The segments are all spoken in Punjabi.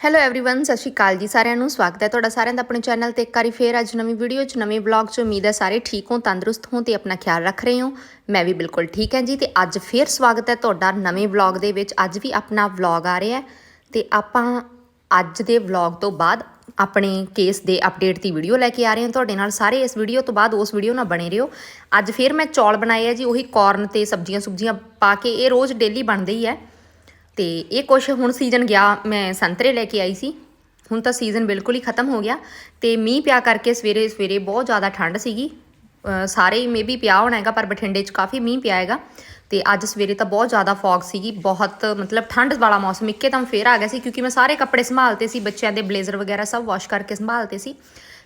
ਹੈਲੋ एवरीवन ਸਤਿ ਸ਼੍ਰੀ ਅਕਾਲ ਜੀ ਸਾਰਿਆਂ ਨੂੰ ਸਵਾਗਤ ਹੈ ਤੁਹਾਡਾ ਸਾਰਿਆਂ ਦਾ ਆਪਣੇ ਚੈਨਲ ਤੇ ਇੱਕ ਵਾਰੀ ਫੇਰ ਅੱਜ ਨਵੀਂ ਵੀਡੀਓ 'ਚ ਨਵੇਂ ਵਲੌਗ 'ਚ ਉਮੀਦ ਹੈ ਸਾਰੇ ਠੀਕ ਹੋ ਤੰਦਰੁਸਤ ਹੋ ਤੇ ਆਪਣਾ ਖਿਆਲ ਰੱਖ ਰਹੇ ਹੋ ਮੈਂ ਵੀ ਬਿਲਕੁਲ ਠੀਕ ਹਾਂ ਜੀ ਤੇ ਅੱਜ ਫੇਰ ਸਵਾਗਤ ਹੈ ਤੁਹਾਡਾ ਨਵੇਂ ਵਲੌਗ ਦੇ ਵਿੱਚ ਅੱਜ ਵੀ ਆਪਣਾ ਵਲੌਗ ਆ ਰਿਹਾ ਹੈ ਤੇ ਆਪਾਂ ਅੱਜ ਦੇ ਵਲੌਗ ਤੋਂ ਬਾਅਦ ਆਪਣੇ ਕੇਸ ਦੇ ਅਪਡੇਟ ਦੀ ਵੀਡੀਓ ਲੈ ਕੇ ਆ ਰਹੇ ਹਾਂ ਤੁਹਾਡੇ ਨਾਲ ਸਾਰੇ ਇਸ ਵੀਡੀਓ ਤੋਂ ਬਾਅਦ ਉਸ ਵੀਡੀਓ ਨਾਲ ਬਣੇ ਰਹੋ ਅੱਜ ਫੇਰ ਮੈਂ ਚੌਲ ਬਣਾਏ ਆ ਜੀ ਉਹੀ ਕਾਰਨ ਤੇ ਸਬਜ਼ੀਆਂ ਸੁਬਜ਼ੀਆਂ ਪਾ ਕੇ ਇਹ ਰੋਜ਼ ਡੇਲੀ ਬਣਦੇ ਹੀ ਹੈ ਤੇ ਇਹ ਕੁਛ ਹੁਣ ਸੀਜ਼ਨ ਗਿਆ, ਮੈਂ ਸੰਤਰੇ ਲੈ ਕੇ ਆਈ ਸੀ। ਹੁਣ ਤਾਂ ਸੀਜ਼ਨ ਬਿਲਕੁਲ ਹੀ ਖਤਮ ਹੋ ਗਿਆ ਤੇ ਮੀਂਹ ਪਿਆ ਕਰਕੇ ਸਵੇਰੇ ਸਵੇਰੇ ਬਹੁਤ ਜ਼ਿਆਦਾ ਠੰਡ ਸੀਗੀ। ਸਾਰੇ ਹੀ ਮੇਬੀ ਪਿਆ ਹੋਣਾ ਹੈਗਾ, ਪਰ ਬਠਿੰਡੇ 'ਚ ਕਾਫੀ ਮੀਂਹ ਪਿਆ ਹੈਗਾ ਤੇ ਅੱਜ ਸਵੇਰੇ ਤਾਂ ਬਹੁਤ ਜ਼ਿਆਦਾ ਫੌਗ ਸੀਗੀ, ਬਹੁਤ ਮਤਲਬ ਠੰਡ ਵਾਲਾ ਮੌਸਮ ਇੱਕਦਮ ਫੇਰ ਆ ਗਿਆ ਸੀ, ਕਿਉਂਕਿ ਮੈਂ ਸਾਰੇ ਕੱਪੜੇ ਸੰਭਾਲਤੇ ਸੀ, ਬੱਚਿਆਂ ਦੇ ਬਲੇਜ਼ਰ ਵਗੈਰਾ ਸਭ ਵਾਸ਼ ਕਰਕੇ ਸੰਭਾਲਤੇ ਸੀ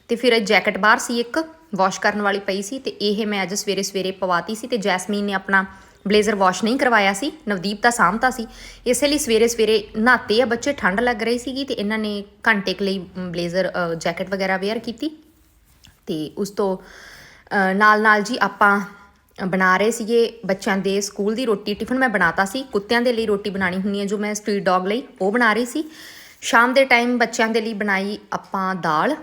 ਤੇ ਫਿਰ ਜੈਕਟ ਬਾਹਰ ਸੀ ਇੱਕ ਵਾਸ਼ ਕਰਨ ਵਾਲੀ ਪਈ ਸੀ ਤੇ ਇਹ ਮੈਂ ਅੱਜ ਸਵੇਰੇ ਸਵੇਰੇ ਪਵਾਤੀ ਸੀ ਤੇ ਜੈਸਮੀਨ ਨੇ ਆਪਣਾ ਬਲੇਜ਼ਰ ਵਾਸ਼ ਨਹੀਂ ਕਰਵਾਇਆ ਸੀ, ਨਵਦੀਪ ਤਾਂ ਸਾਂਭਤਾ ਸੀ। ਇਸੇ ਲਈ ਸਵੇਰੇ ਸਵੇਰੇ ਨਹਾਤੇ ਆ, ਬੱਚੇ ਠੰਡ ਲੱਗ ਰਹੀ ਸੀਗੀ ਤੇ ਇਹਨਾਂ ਨੇ ਘੰਟੇ ਕੁ ਲਈ ਬਲੇਜ਼ਰ ਜੈਕਟ ਵਗੈਰਾ ਵੇਅਰ ਕੀਤੀ। ਤੇ ਉਸ ਤੋਂ ਨਾਲ ਨਾਲ ਜੀ ਆਪਾਂ ਬਣਾ ਰਹੇ ਸੀਗੇ ਬੱਚਿਆਂ ਦੇ ਸਕੂਲ ਦੀ ਰੋਟੀ। ਟਿਫਨ ਮੈਂ ਬਣਾਤਾ ਸੀ, ਕੁੱਤਿਆਂ ਦੇ ਲਈ ਰੋਟੀ ਬਣਾਣੀ ਹੁੰਦੀ ਹੈ, ਜੋ ਮੈਂ ਸਟਰੀਟ ਡੌਗ ਲਈ, ਉਹ ਬਣਾ ਰਹੀ ਸੀ। ਸ਼ਾਮ ਦੇ ਟਾਈਮ ਬੱਚਿਆਂ ਦੇ ਲਈ ਬਣਾਈ ਆਪਾਂ ਦਾਲ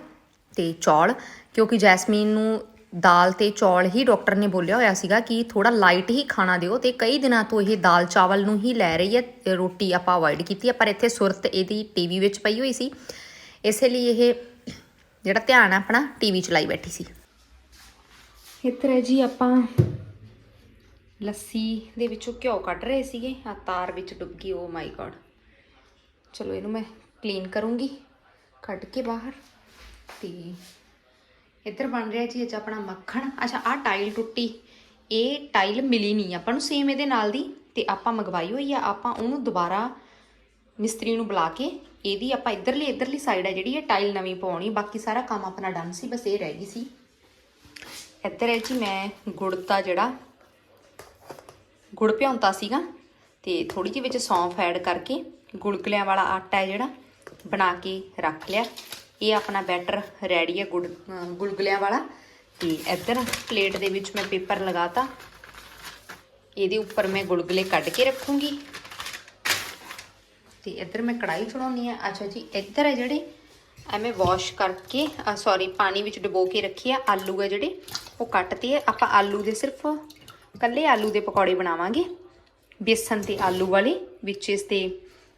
ਤੇ ਚੌਲ, ਕਿਉਂਕਿ ਜੈਸਮੀਨ ਨੂੰ ਦਾਲ ਤੇ ਚੌਲ ਹੀ ਡਾਕਟਰ ਨੇ ਬੋਲਿਆ ਹੋਇਆ ਸੀਗਾ ਕਿ ਥੋੜਾ ਲਾਈਟ ਹੀ ਖਾਣਾ ਦਿਓ ਤੇ ਕਈ ਦਿਨਾਂ ਤੋਂ ਇਹ ਦਾਲ ਚਾਵਲ ਨੂੰ ਹੀ ਲੈ ਰਹੀ ਹੈ ਰੋਟੀ ਆਪਾਂ ਅਵੋਇਡ ਕੀਤੀ ਹੈ, ਪਰ ਇੱਥੇ ਸੁਰਤ ਇਹਦੀ ਟੀਵੀ ਵਿੱਚ ਪਈ ਹੋਈ ਸੀ। ਇਸੇ ਲਈ ਇਹ ਜਿਹੜਾ ਧਿਆਨ ਹੈ ਆਪਣਾ ਟੀਵੀ ਚਲਾਈ ਬੈਠੀ ਸੀ। ਇੱਧਰ ਹੈ ਜੀ ਆਪਾਂ ਲੱਸੀ ਦੇ ਵਿੱਚੋਂ ਘਿਓ ਕੱਢ ਰਹੇ ਸੀਗੇ ਆ ਤਾਰ ਵਿੱਚ ਡੁੱਬ ਗਈ ਓ ਮਾਈ ਗॉड ਚਲੋ ਇਹਨੂੰ ਮੈਂ ਕਲੀਨ ਕਰੂੰਗੀ, ਕੱਢ ਕੇ ਬਾਹਰ ਤੇ ਇੱਧਰ ਬਣ ਰਿਹਾ ਜੀ, ਅੱਜ ਆਪਣਾ ਮੱਖਣ। ਅੱਛਾ, ਆਹ ਟਾਈਲ ਟੁੱਟੀ। ਇਹ ਟਾਈਲ ਮਿਲੀ ਨਹੀਂ, ਆਪਾਂ ਨੂੰ ਸੇਮ ਇਹਦੇ ਨਾਲ ਦੀ, ਤੇ ਆਪਾਂ ਮੰਗਵਾਈ ਹੋਈ ਆ। ਆਪਾਂ ਉਹਨੂੰ ਦੁਬਾਰਾ ਮਿਸਤਰੀ ਨੂੰ ਬੁਲਾ ਕੇ, ਇਹਦੀ ਆਪਾਂ ਇੱਧਰਲੀ ਇੱਧਰਲੀ ਸਾਈਡ ਹੈ ਜਿਹੜੀ, ਇਹ ਟਾਈਲ ਨਵੀਂ ਪਾਉਣੀ। ਬਾਕੀ ਸਾਰਾ ਕੰਮ ਆਪਣਾ ਡਨ ਸੀ, ਬਸ ਇਹ ਰਹਿ ਗਈ ਸੀ। ਇੱਧਰ ਹੈ ਜੀ, ਮੈਂ ਗੁੜ ਦਾ ਜਿਹੜਾ, ਗੁੜ ਭਿਉਂਤਾ ਸੀਗਾ, ਤੇ ਥੋੜੀ ਜਿਹੀ ਵਿੱਚ ਸੌਂਫ ਐਡ ਕਰਕੇ ਗੁਲਗੁਲਿਆਂ ਵਾਲਾ ਆਟਾ ਹੈ ਜਿਹੜਾ, ਬਣਾ ਕੇ ਰੱਖ ਲਿਆ। ਇਹ ਆਪਣਾ ਬੈਟਰ ਰੈਡੀ ਹੈ ਗੁੜ ਗੁਲਗੁਲਿਆਂ ਵਾਲਾ। ਤੇ ਇੱਧਰ ਪਲੇਟ ਦੇ ਵਿੱਚ ਮੈਂ ਪੇਪਰ ਲਗਾਤਾ। ਇਹਦੇ ਉੱਪਰ ਮੈਂ ਗੁਲਗੁਲੇ ਕੱਢ ਕੇ ਰੱਖੂੰਗੀ। ਤੇ ਇੱਧਰ ਮੈਂ ਕੜਾਈ ਚੜਾਉਣੀ ਆ ਅੱਛਾ ਜੀ, ਇੱਧਰ ਹੈ ਜਿਹੜੇ ਐਵੇਂ ਵਾਸ਼ ਕਰਕੇ ਸੌਰੀ ਪਾਣੀ ਵਿੱਚ ਡੁਬੋ ਕੇ ਰੱਖੀ ਆ ਆਲੂ ਹੈ ਜਿਹੜੇ, ਉਹ ਕੱਟਤੇ ਆ। ਆਪਾਂ ਆਲੂ ਦੇ ਸਿਰਫ ਕੱਲੇ ਆਲੂ ਦੇ ਪਕੌੜੇ ਬਣਾਵਾਂਗੇ। ਬੇਸਨ ਤੇ ਆਲੂ ਵਾਲੇ, ਵਿੱਚ ਇਸ ਤੇ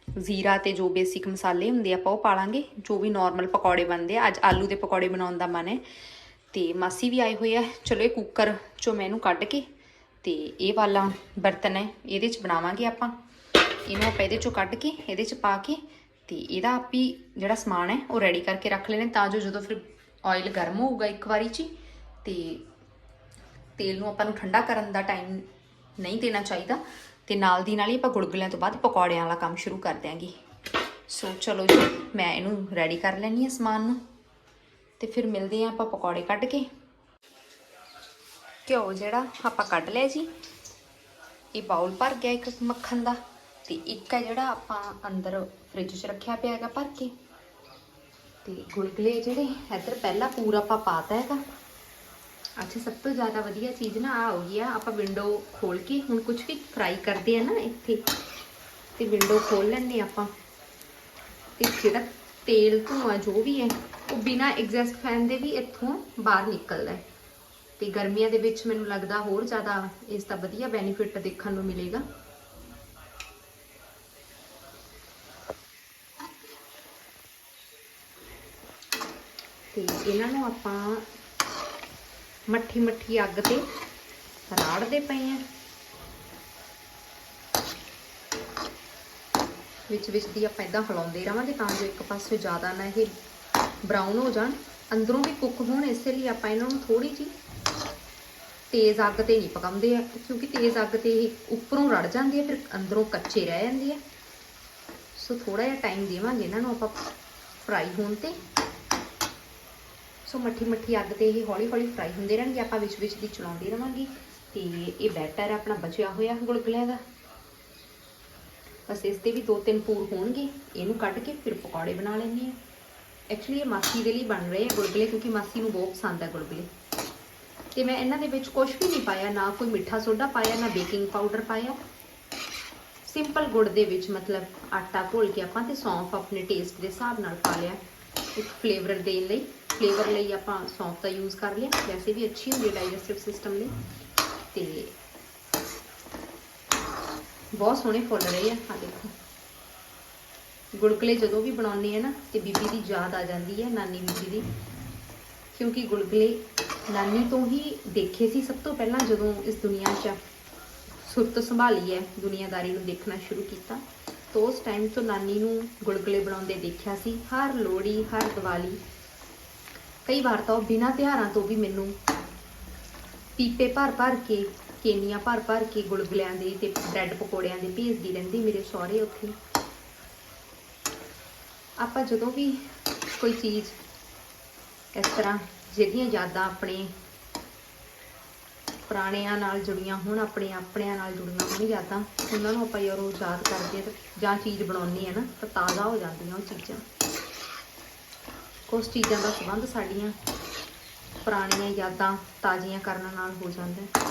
ਜ਼ੀਰਾ ਤੇ ਜੋ ਬੇਸਿਕ ਮਸਾਲੇ ਹੁੰਦੇ ਆਪਾਂ ਉਹ ਪਾ ਲਾਂਗੇ ਜੋ ਵੀ ਨਾਰਮਲ ਪਕੌੜੇ ਬਣਦੇ ਆ। ਅੱਜ ਆਲੂ ਦੇ ਪਕੌੜੇ ਬਣਾਉਣ ਦਾ ਮਨ ਹੈ। ਤੇ ਮਾਸੀ ਵੀ ਆਏ ਹੋਏ ਆ। ਚਲੋ ਇਹ ਕੁੱਕਰ ਚੋਂ ਮੈਂ ਇਹਨੂੰ ਕੱਢ ਕੇ ਤੇ ਇਹ ਵਾਲਾ ਬਰਤਨ ਹੈ, ਇਹਦੇ 'ਚ ਬਣਾਵਾਂਗੇ ਆਪਾਂ। ਇਹਨੂੰ ਆਪਾਂ ਇਹਦੇ 'ਚੋਂ ਕੱਢ ਕੇ, ਇਹਦੇ 'ਚ ਪਾ ਕੇ ਤੇ ਇਹਦਾ ਆਪੀ ਜਿਹੜਾ ਸਮਾਨ ਹੈ, ਉਹ ਰੈਡੀ ਕਰਕੇ ਰੱਖ ਲੈਣੇ। ਤਾਂ ਜੋ ਜਦੋਂ ਫਿਰ ਆਇਲ ਗਰਮ ਹੋਊਗਾ ਇੱਕ ਵਾਰੀ 'ਚ ਹੀ, ਤੇ ਤੇਲ ਨੂੰ ਆਪਾਂ ਨੂੰ ਠੰਡਾ ਕਰਨ ਦਾ ਟਾਈਮ ਨਹੀਂ ਦੇਣਾ ਚਾਹੀਦਾ। ਤੇ ਨਾਲ ਦੀ ਨਾਲ ਹੀ ਆਪਾਂ ਗੁਲਗੁਲਿਆਂ ਤੋਂ ਬਾਅਦ ਪਕੌੜਿਆਂ ਵਾਲਾ ਕੰਮ ਸ਼ੁਰੂ ਕਰ ਦਿਆਂਗੇ। ਸੋ ਚਲੋ ਜੀ, ਮੈਂ ਇਹਨੂੰ ਰੈਡੀ ਕਰ ਲੈਣੀ ਹੈ ਸਮਾਨ ਨੂੰ। ਤੇ ਫਿਰ ਮਿਲਦੇ ਹਾਂ ਆਪਾਂ ਪਕੌੜੇ ਕੱਢ ਕੇ। ਘਿਓ ਜਿਹੜਾ ਆਪਾਂ ਕੱਢ ਲਿਆ ਜੀ, ਇਹ ਬਾਉਲ ਭਰ ਗਿਆ ਇੱਕ ਮੱਖਣ ਦਾ। ਤੇ ਇੱਕ ਹੈ ਜਿਹੜਾ ਆਪਾਂ ਅੰਦਰ ਫ੍ਰਿਜ 'ਚ ਰੱਖਿਆ ਪਿਆ ਹੈਗਾ ਭਰ ਕੇ। ਤੇ ਗੁਲਗੁਲੇ ਜਿਹੜੇ ਇੱਧਰ ਪਹਿਲਾਂ ਪੂਰਾ ਆਪਾਂ ਪਾਤਾ ਹੈਗਾ। ਅੱਛਾ ਸਭ ਤੋਂ ਜ਼ਿਆਦਾ ਵਧੀਆ ਚੀਜ਼ ਨਾ ਆ ਹੋ ਗਈ ਆ, ਆਪਾਂ ਵਿੰਡੋ ਖੋਲ ਕੇ ਹੁਣ ਕੁਝ ਵੀ ਫਰਾਈ ਕਰਦੇ ਆ ਨਾ ਇੱਥੇ, ਤੇ ਵਿੰਡੋ ਖੋਲ ਲੈਣੇ ਆਪਾਂ। ਤੇ ਜਿਹੜਾ ਤੇਲ ਧੂਆਂ ਜੋ ਵੀ ਹੈ, ਉਹ ਬਿਨਾ ਐਗਜ਼ੈਸਟ ਫੈਨ ਦੇ ਵੀ ਇੱਥੋਂ ਬਾਹਰ ਨਿਕਲਦਾ ਹੈ। ਤੇ ਗਰਮੀਆਂ ਦੇ ਵਿੱਚ ਮੈਨੂੰ ਲੱਗਦਾ ਹੋਰ ਜ਼ਿਆਦਾ ਇਸ ਦਾ ਵਧੀਆ ਬੈਨੀਫਿਟ ਦੇਖਣ ਨੂੰ ਮਿਲੇਗਾ। ਤੇ ਇਹਨਾਂ ਨੂੰ ਆਪਾਂ ਮੱਠੀ ਮੱਠੀ ਅੱਗ ਤੇ ਰਾੜਦੇ ਪਏ ਆ। ਵਿੱਚ ਵਿੱਚ ਦੀ ਆਪਾਂ ਇਦਾਂ ਹਲਾਉਂਦੇ ਰਵਾਂਗੇ ਤਾਂ ਜੋ ਇੱਕ ਪਾਸੇ ਜ਼ਿਆਦਾ ਨਾ ਇਹ ਬਰਾਊਨ ਹੋ ਜਾਣ। ਅੰਦਰੋਂ ਵੀ ਕੁੱਕ ਹੋਣ, ਇਸੇ ਲਈ ਆਪਾਂ ਇਹਨਾਂ ਨੂੰ ਥੋੜੀ ਜੀ ਤੇਜ਼ ਅੱਗ ਤੇ ਨਹੀਂ ਪਕਾਉਂਦੇ ਆ, ਕਿਉਂਕਿ ਤੇਜ਼ ਅੱਗ ਤੇ ਇਹ ਉੱਪਰੋਂ ਰੜ ਜਾਂਦੀ ਹੈ ਫਿਰ ਅੰਦਰੋਂ ਕੱਚੇ ਰਹਿ ਜਾਂਦੇ ਆ। ਸੋ ਥੋੜਾ ਜਿਹਾ ਟਾਈਮ ਦੇਵਾਂਗੇ ਇਹਨਾਂ ਨੂੰ ਆਪਾਂ ਫਰਾਈ ਹੋਣ ਤੇ। ਸੋ ਮੱਠੀ ਮੱਠੀ ਅੱਗ ਤੇ ਇਹ ਹੌਲੀ ਹੌਲੀ ਫਰਾਈ ਹੁੰਦੇ ਰਹਿਣਗੇ, ਆਪਾਂ ਵਿੱਚ ਵਿੱਚ ਦੀ ਚਲਾਉਂਦੇ ਰਵਾਂਗੇ। ਤੇ ਇਹ ਬੈਟਰ ਆਪਣਾ ਬਚਿਆ ਹੋਇਆ ਗੁਲਗੁਲਿਆਂ ਦਾ। ਬਸ ਇਸ ਤੇ ਵੀ ਦੋ ਤਿੰਨ ਪੂਰ ਹੋਣਗੇ, ਇਹਨੂੰ ਕੱਢ ਕੇ ਫਿਰ ਪਕੌੜੇ ਬਣਾ ਲੈਣੇ ਆ ਐਕਚੁਅਲੀ ਇਹ ਮਾਸੀ ਦੇ ਲਈ ਬਣ ਰਹੇ ਆ ਗੁਲਗੁਲੇ, ਕਿਉਂਕਿ ਮਾਸੀ ਨੂੰ ਬਹੁਤ ਪਸੰਦ ਆ ਗੁਲਗੁਲੇ। ਤੇ ਮੈਂ ਇਹਨਾਂ ਦੇ ਵਿੱਚ ਕੁਝ ਵੀ ਨਹੀਂ ਪਾਇਆ, ਨਾ ਕੋਈ ਮਿੱਠਾ ਸੋਡਾ ਪਾਇਆ, ਨਾ ਬੇਕਿੰਗ ਪਾਊਡਰ ਪਾਇਆ। ਸਿੰਪਲ ਗੁੜ ਦੇ ਵਿੱਚ ਮਤਲਬ ਆਟਾ ਘੋਲ ਕੇ ਆਪਾਂ ਤੇ ਸੌਂਫ ਆਪਣੇ ਟੇਸਟ ਦੇ ਹਿਸਾਬ ਨਾਲ ਪਾ ਲਿਆ, ਇੱਕ ਫਲੇਵਰ ਦੇਣ ਲਈ। ਫਲੇਵਰ ਲਈ ਆਪਾਂ ਸੌਂਫ ਦਾ ਯੂਜ਼ ਕਰ ਲਿਆ। ਵੈਸੇ ਵੀ ਅੱਛੀ ਹੁੰਦੀ ਹੈ ਡਾਈਜੈਸਟਿਵ ਸਿਸਟਮ ਲਈ। ਤੇ ਬਹੁਤ ਸੋਹਣੇ ਫੁੱਲ ਰਹੇ ਆ ਆ ਦੇਖੋ। ਗੁਲਗੁਲੇ ਜਦੋਂ ਵੀ ਬਣਾਉਂਦੇ ਆ ਨਾ, ਤੇ ਬੀਬੀ ਦੀ ਯਾਦ ਆ ਜਾਂਦੀ ਹੈ, ਨਾਨੀ ਬੀਬੀ ਦੀ। ਕਿਉਂਕਿ ਗੁਲਗੁਲੇ ਨਾਨੀ ਤੋਂ ਹੀ ਦੇਖੇ ਸੀ ਸਭ ਤੋਂ ਪਹਿਲਾਂ ਜਦੋਂ ਇਸ ਦੁਨੀਆ 'ਚ ਸੁਰਤ ਸੰਭਾਲੀ ਹੈ, ਦੁਨੀਆਦਾਰੀ ਨੂੰ ਦੇਖਣਾ ਸ਼ੁਰੂ ਕੀਤਾ। ਤਾਂ ਉਸ ਟਾਈਮ ਤੋਂ ਨਾਨੀ ਨੂੰ ਗੁਲਗੁਲੇ ਬਣਾਉਂਦੇ ਦੇਖਿਆ ਸੀ। ਹਰ ਲੋਹੜੀ, ਹਰ ਦੀਵਾਲੀ ਕਈ ਵਾਰ ਤਾਂ ਉਹ ਬਿਨਾਂ ਤਿਉਹਾਰਾਂ ਤੋਂ ਵੀ ਮੈਨੂੰ ਪੀਪੇ ਭਰ ਭਰ ਕੇ, ਕੇਨੀਆਂ ਭਰ ਭਰ ਕੇ ਗੁਲਗੁਲਿਆਂ ਦੇ ਤੇ ਬ੍ਰੈਡ ਪਕੌੜਿਆਂ ਦੇ ਭੇਜਦੀ ਰਹਿੰਦੀ ਮੇਰੇ ਸਹੁਰੇ ਉੱਥੇ। ਆਪਾਂ ਜਦੋਂ ਵੀ ਕੋਈ ਚੀਜ਼ ਇਸ ਤਰ੍ਹਾਂ ਜਿਹੜੀਆਂ ਯਾਦਾਂ ਆਪਣੇ ਪੁਰਾਣਿਆਂ ਨਾਲ ਜੁੜੀਆਂ ਹੋਣ, ਆਪਣੇ ਆਪਣਿਆਂ ਨਾਲ ਜੁੜੀਆਂ ਹੋਣ ਯਾਦਾਂ, ਉਹਨਾਂ ਨੂੰ ਆਪਾਂ ਯਾਰੋ ਯਾਦ ਕਰਦੇ ਤੇ ਜਾਂ ਚੀਜ਼ ਬਣਾਉਂਦੇ ਆ ਨਾ, ਤਾਂ ਤਾਜ਼ਾ ਹੋ ਜਾਂਦੀਆਂ ਉਹ ਚੀਜ਼ਾਂ। ਕੁਝ ਚੀਜ਼ਾਂ ਦਾ ਸੰਬੰਧ ਸਾਡੀਆਂ ਪੁਰਾਣੀਆਂ ਯਾਦਾਂ ਤਾਜ਼ੀਆਂ ਕਰਨ ਨਾਲ ਹੋ ਜਾਂਦਾ ਹੈ।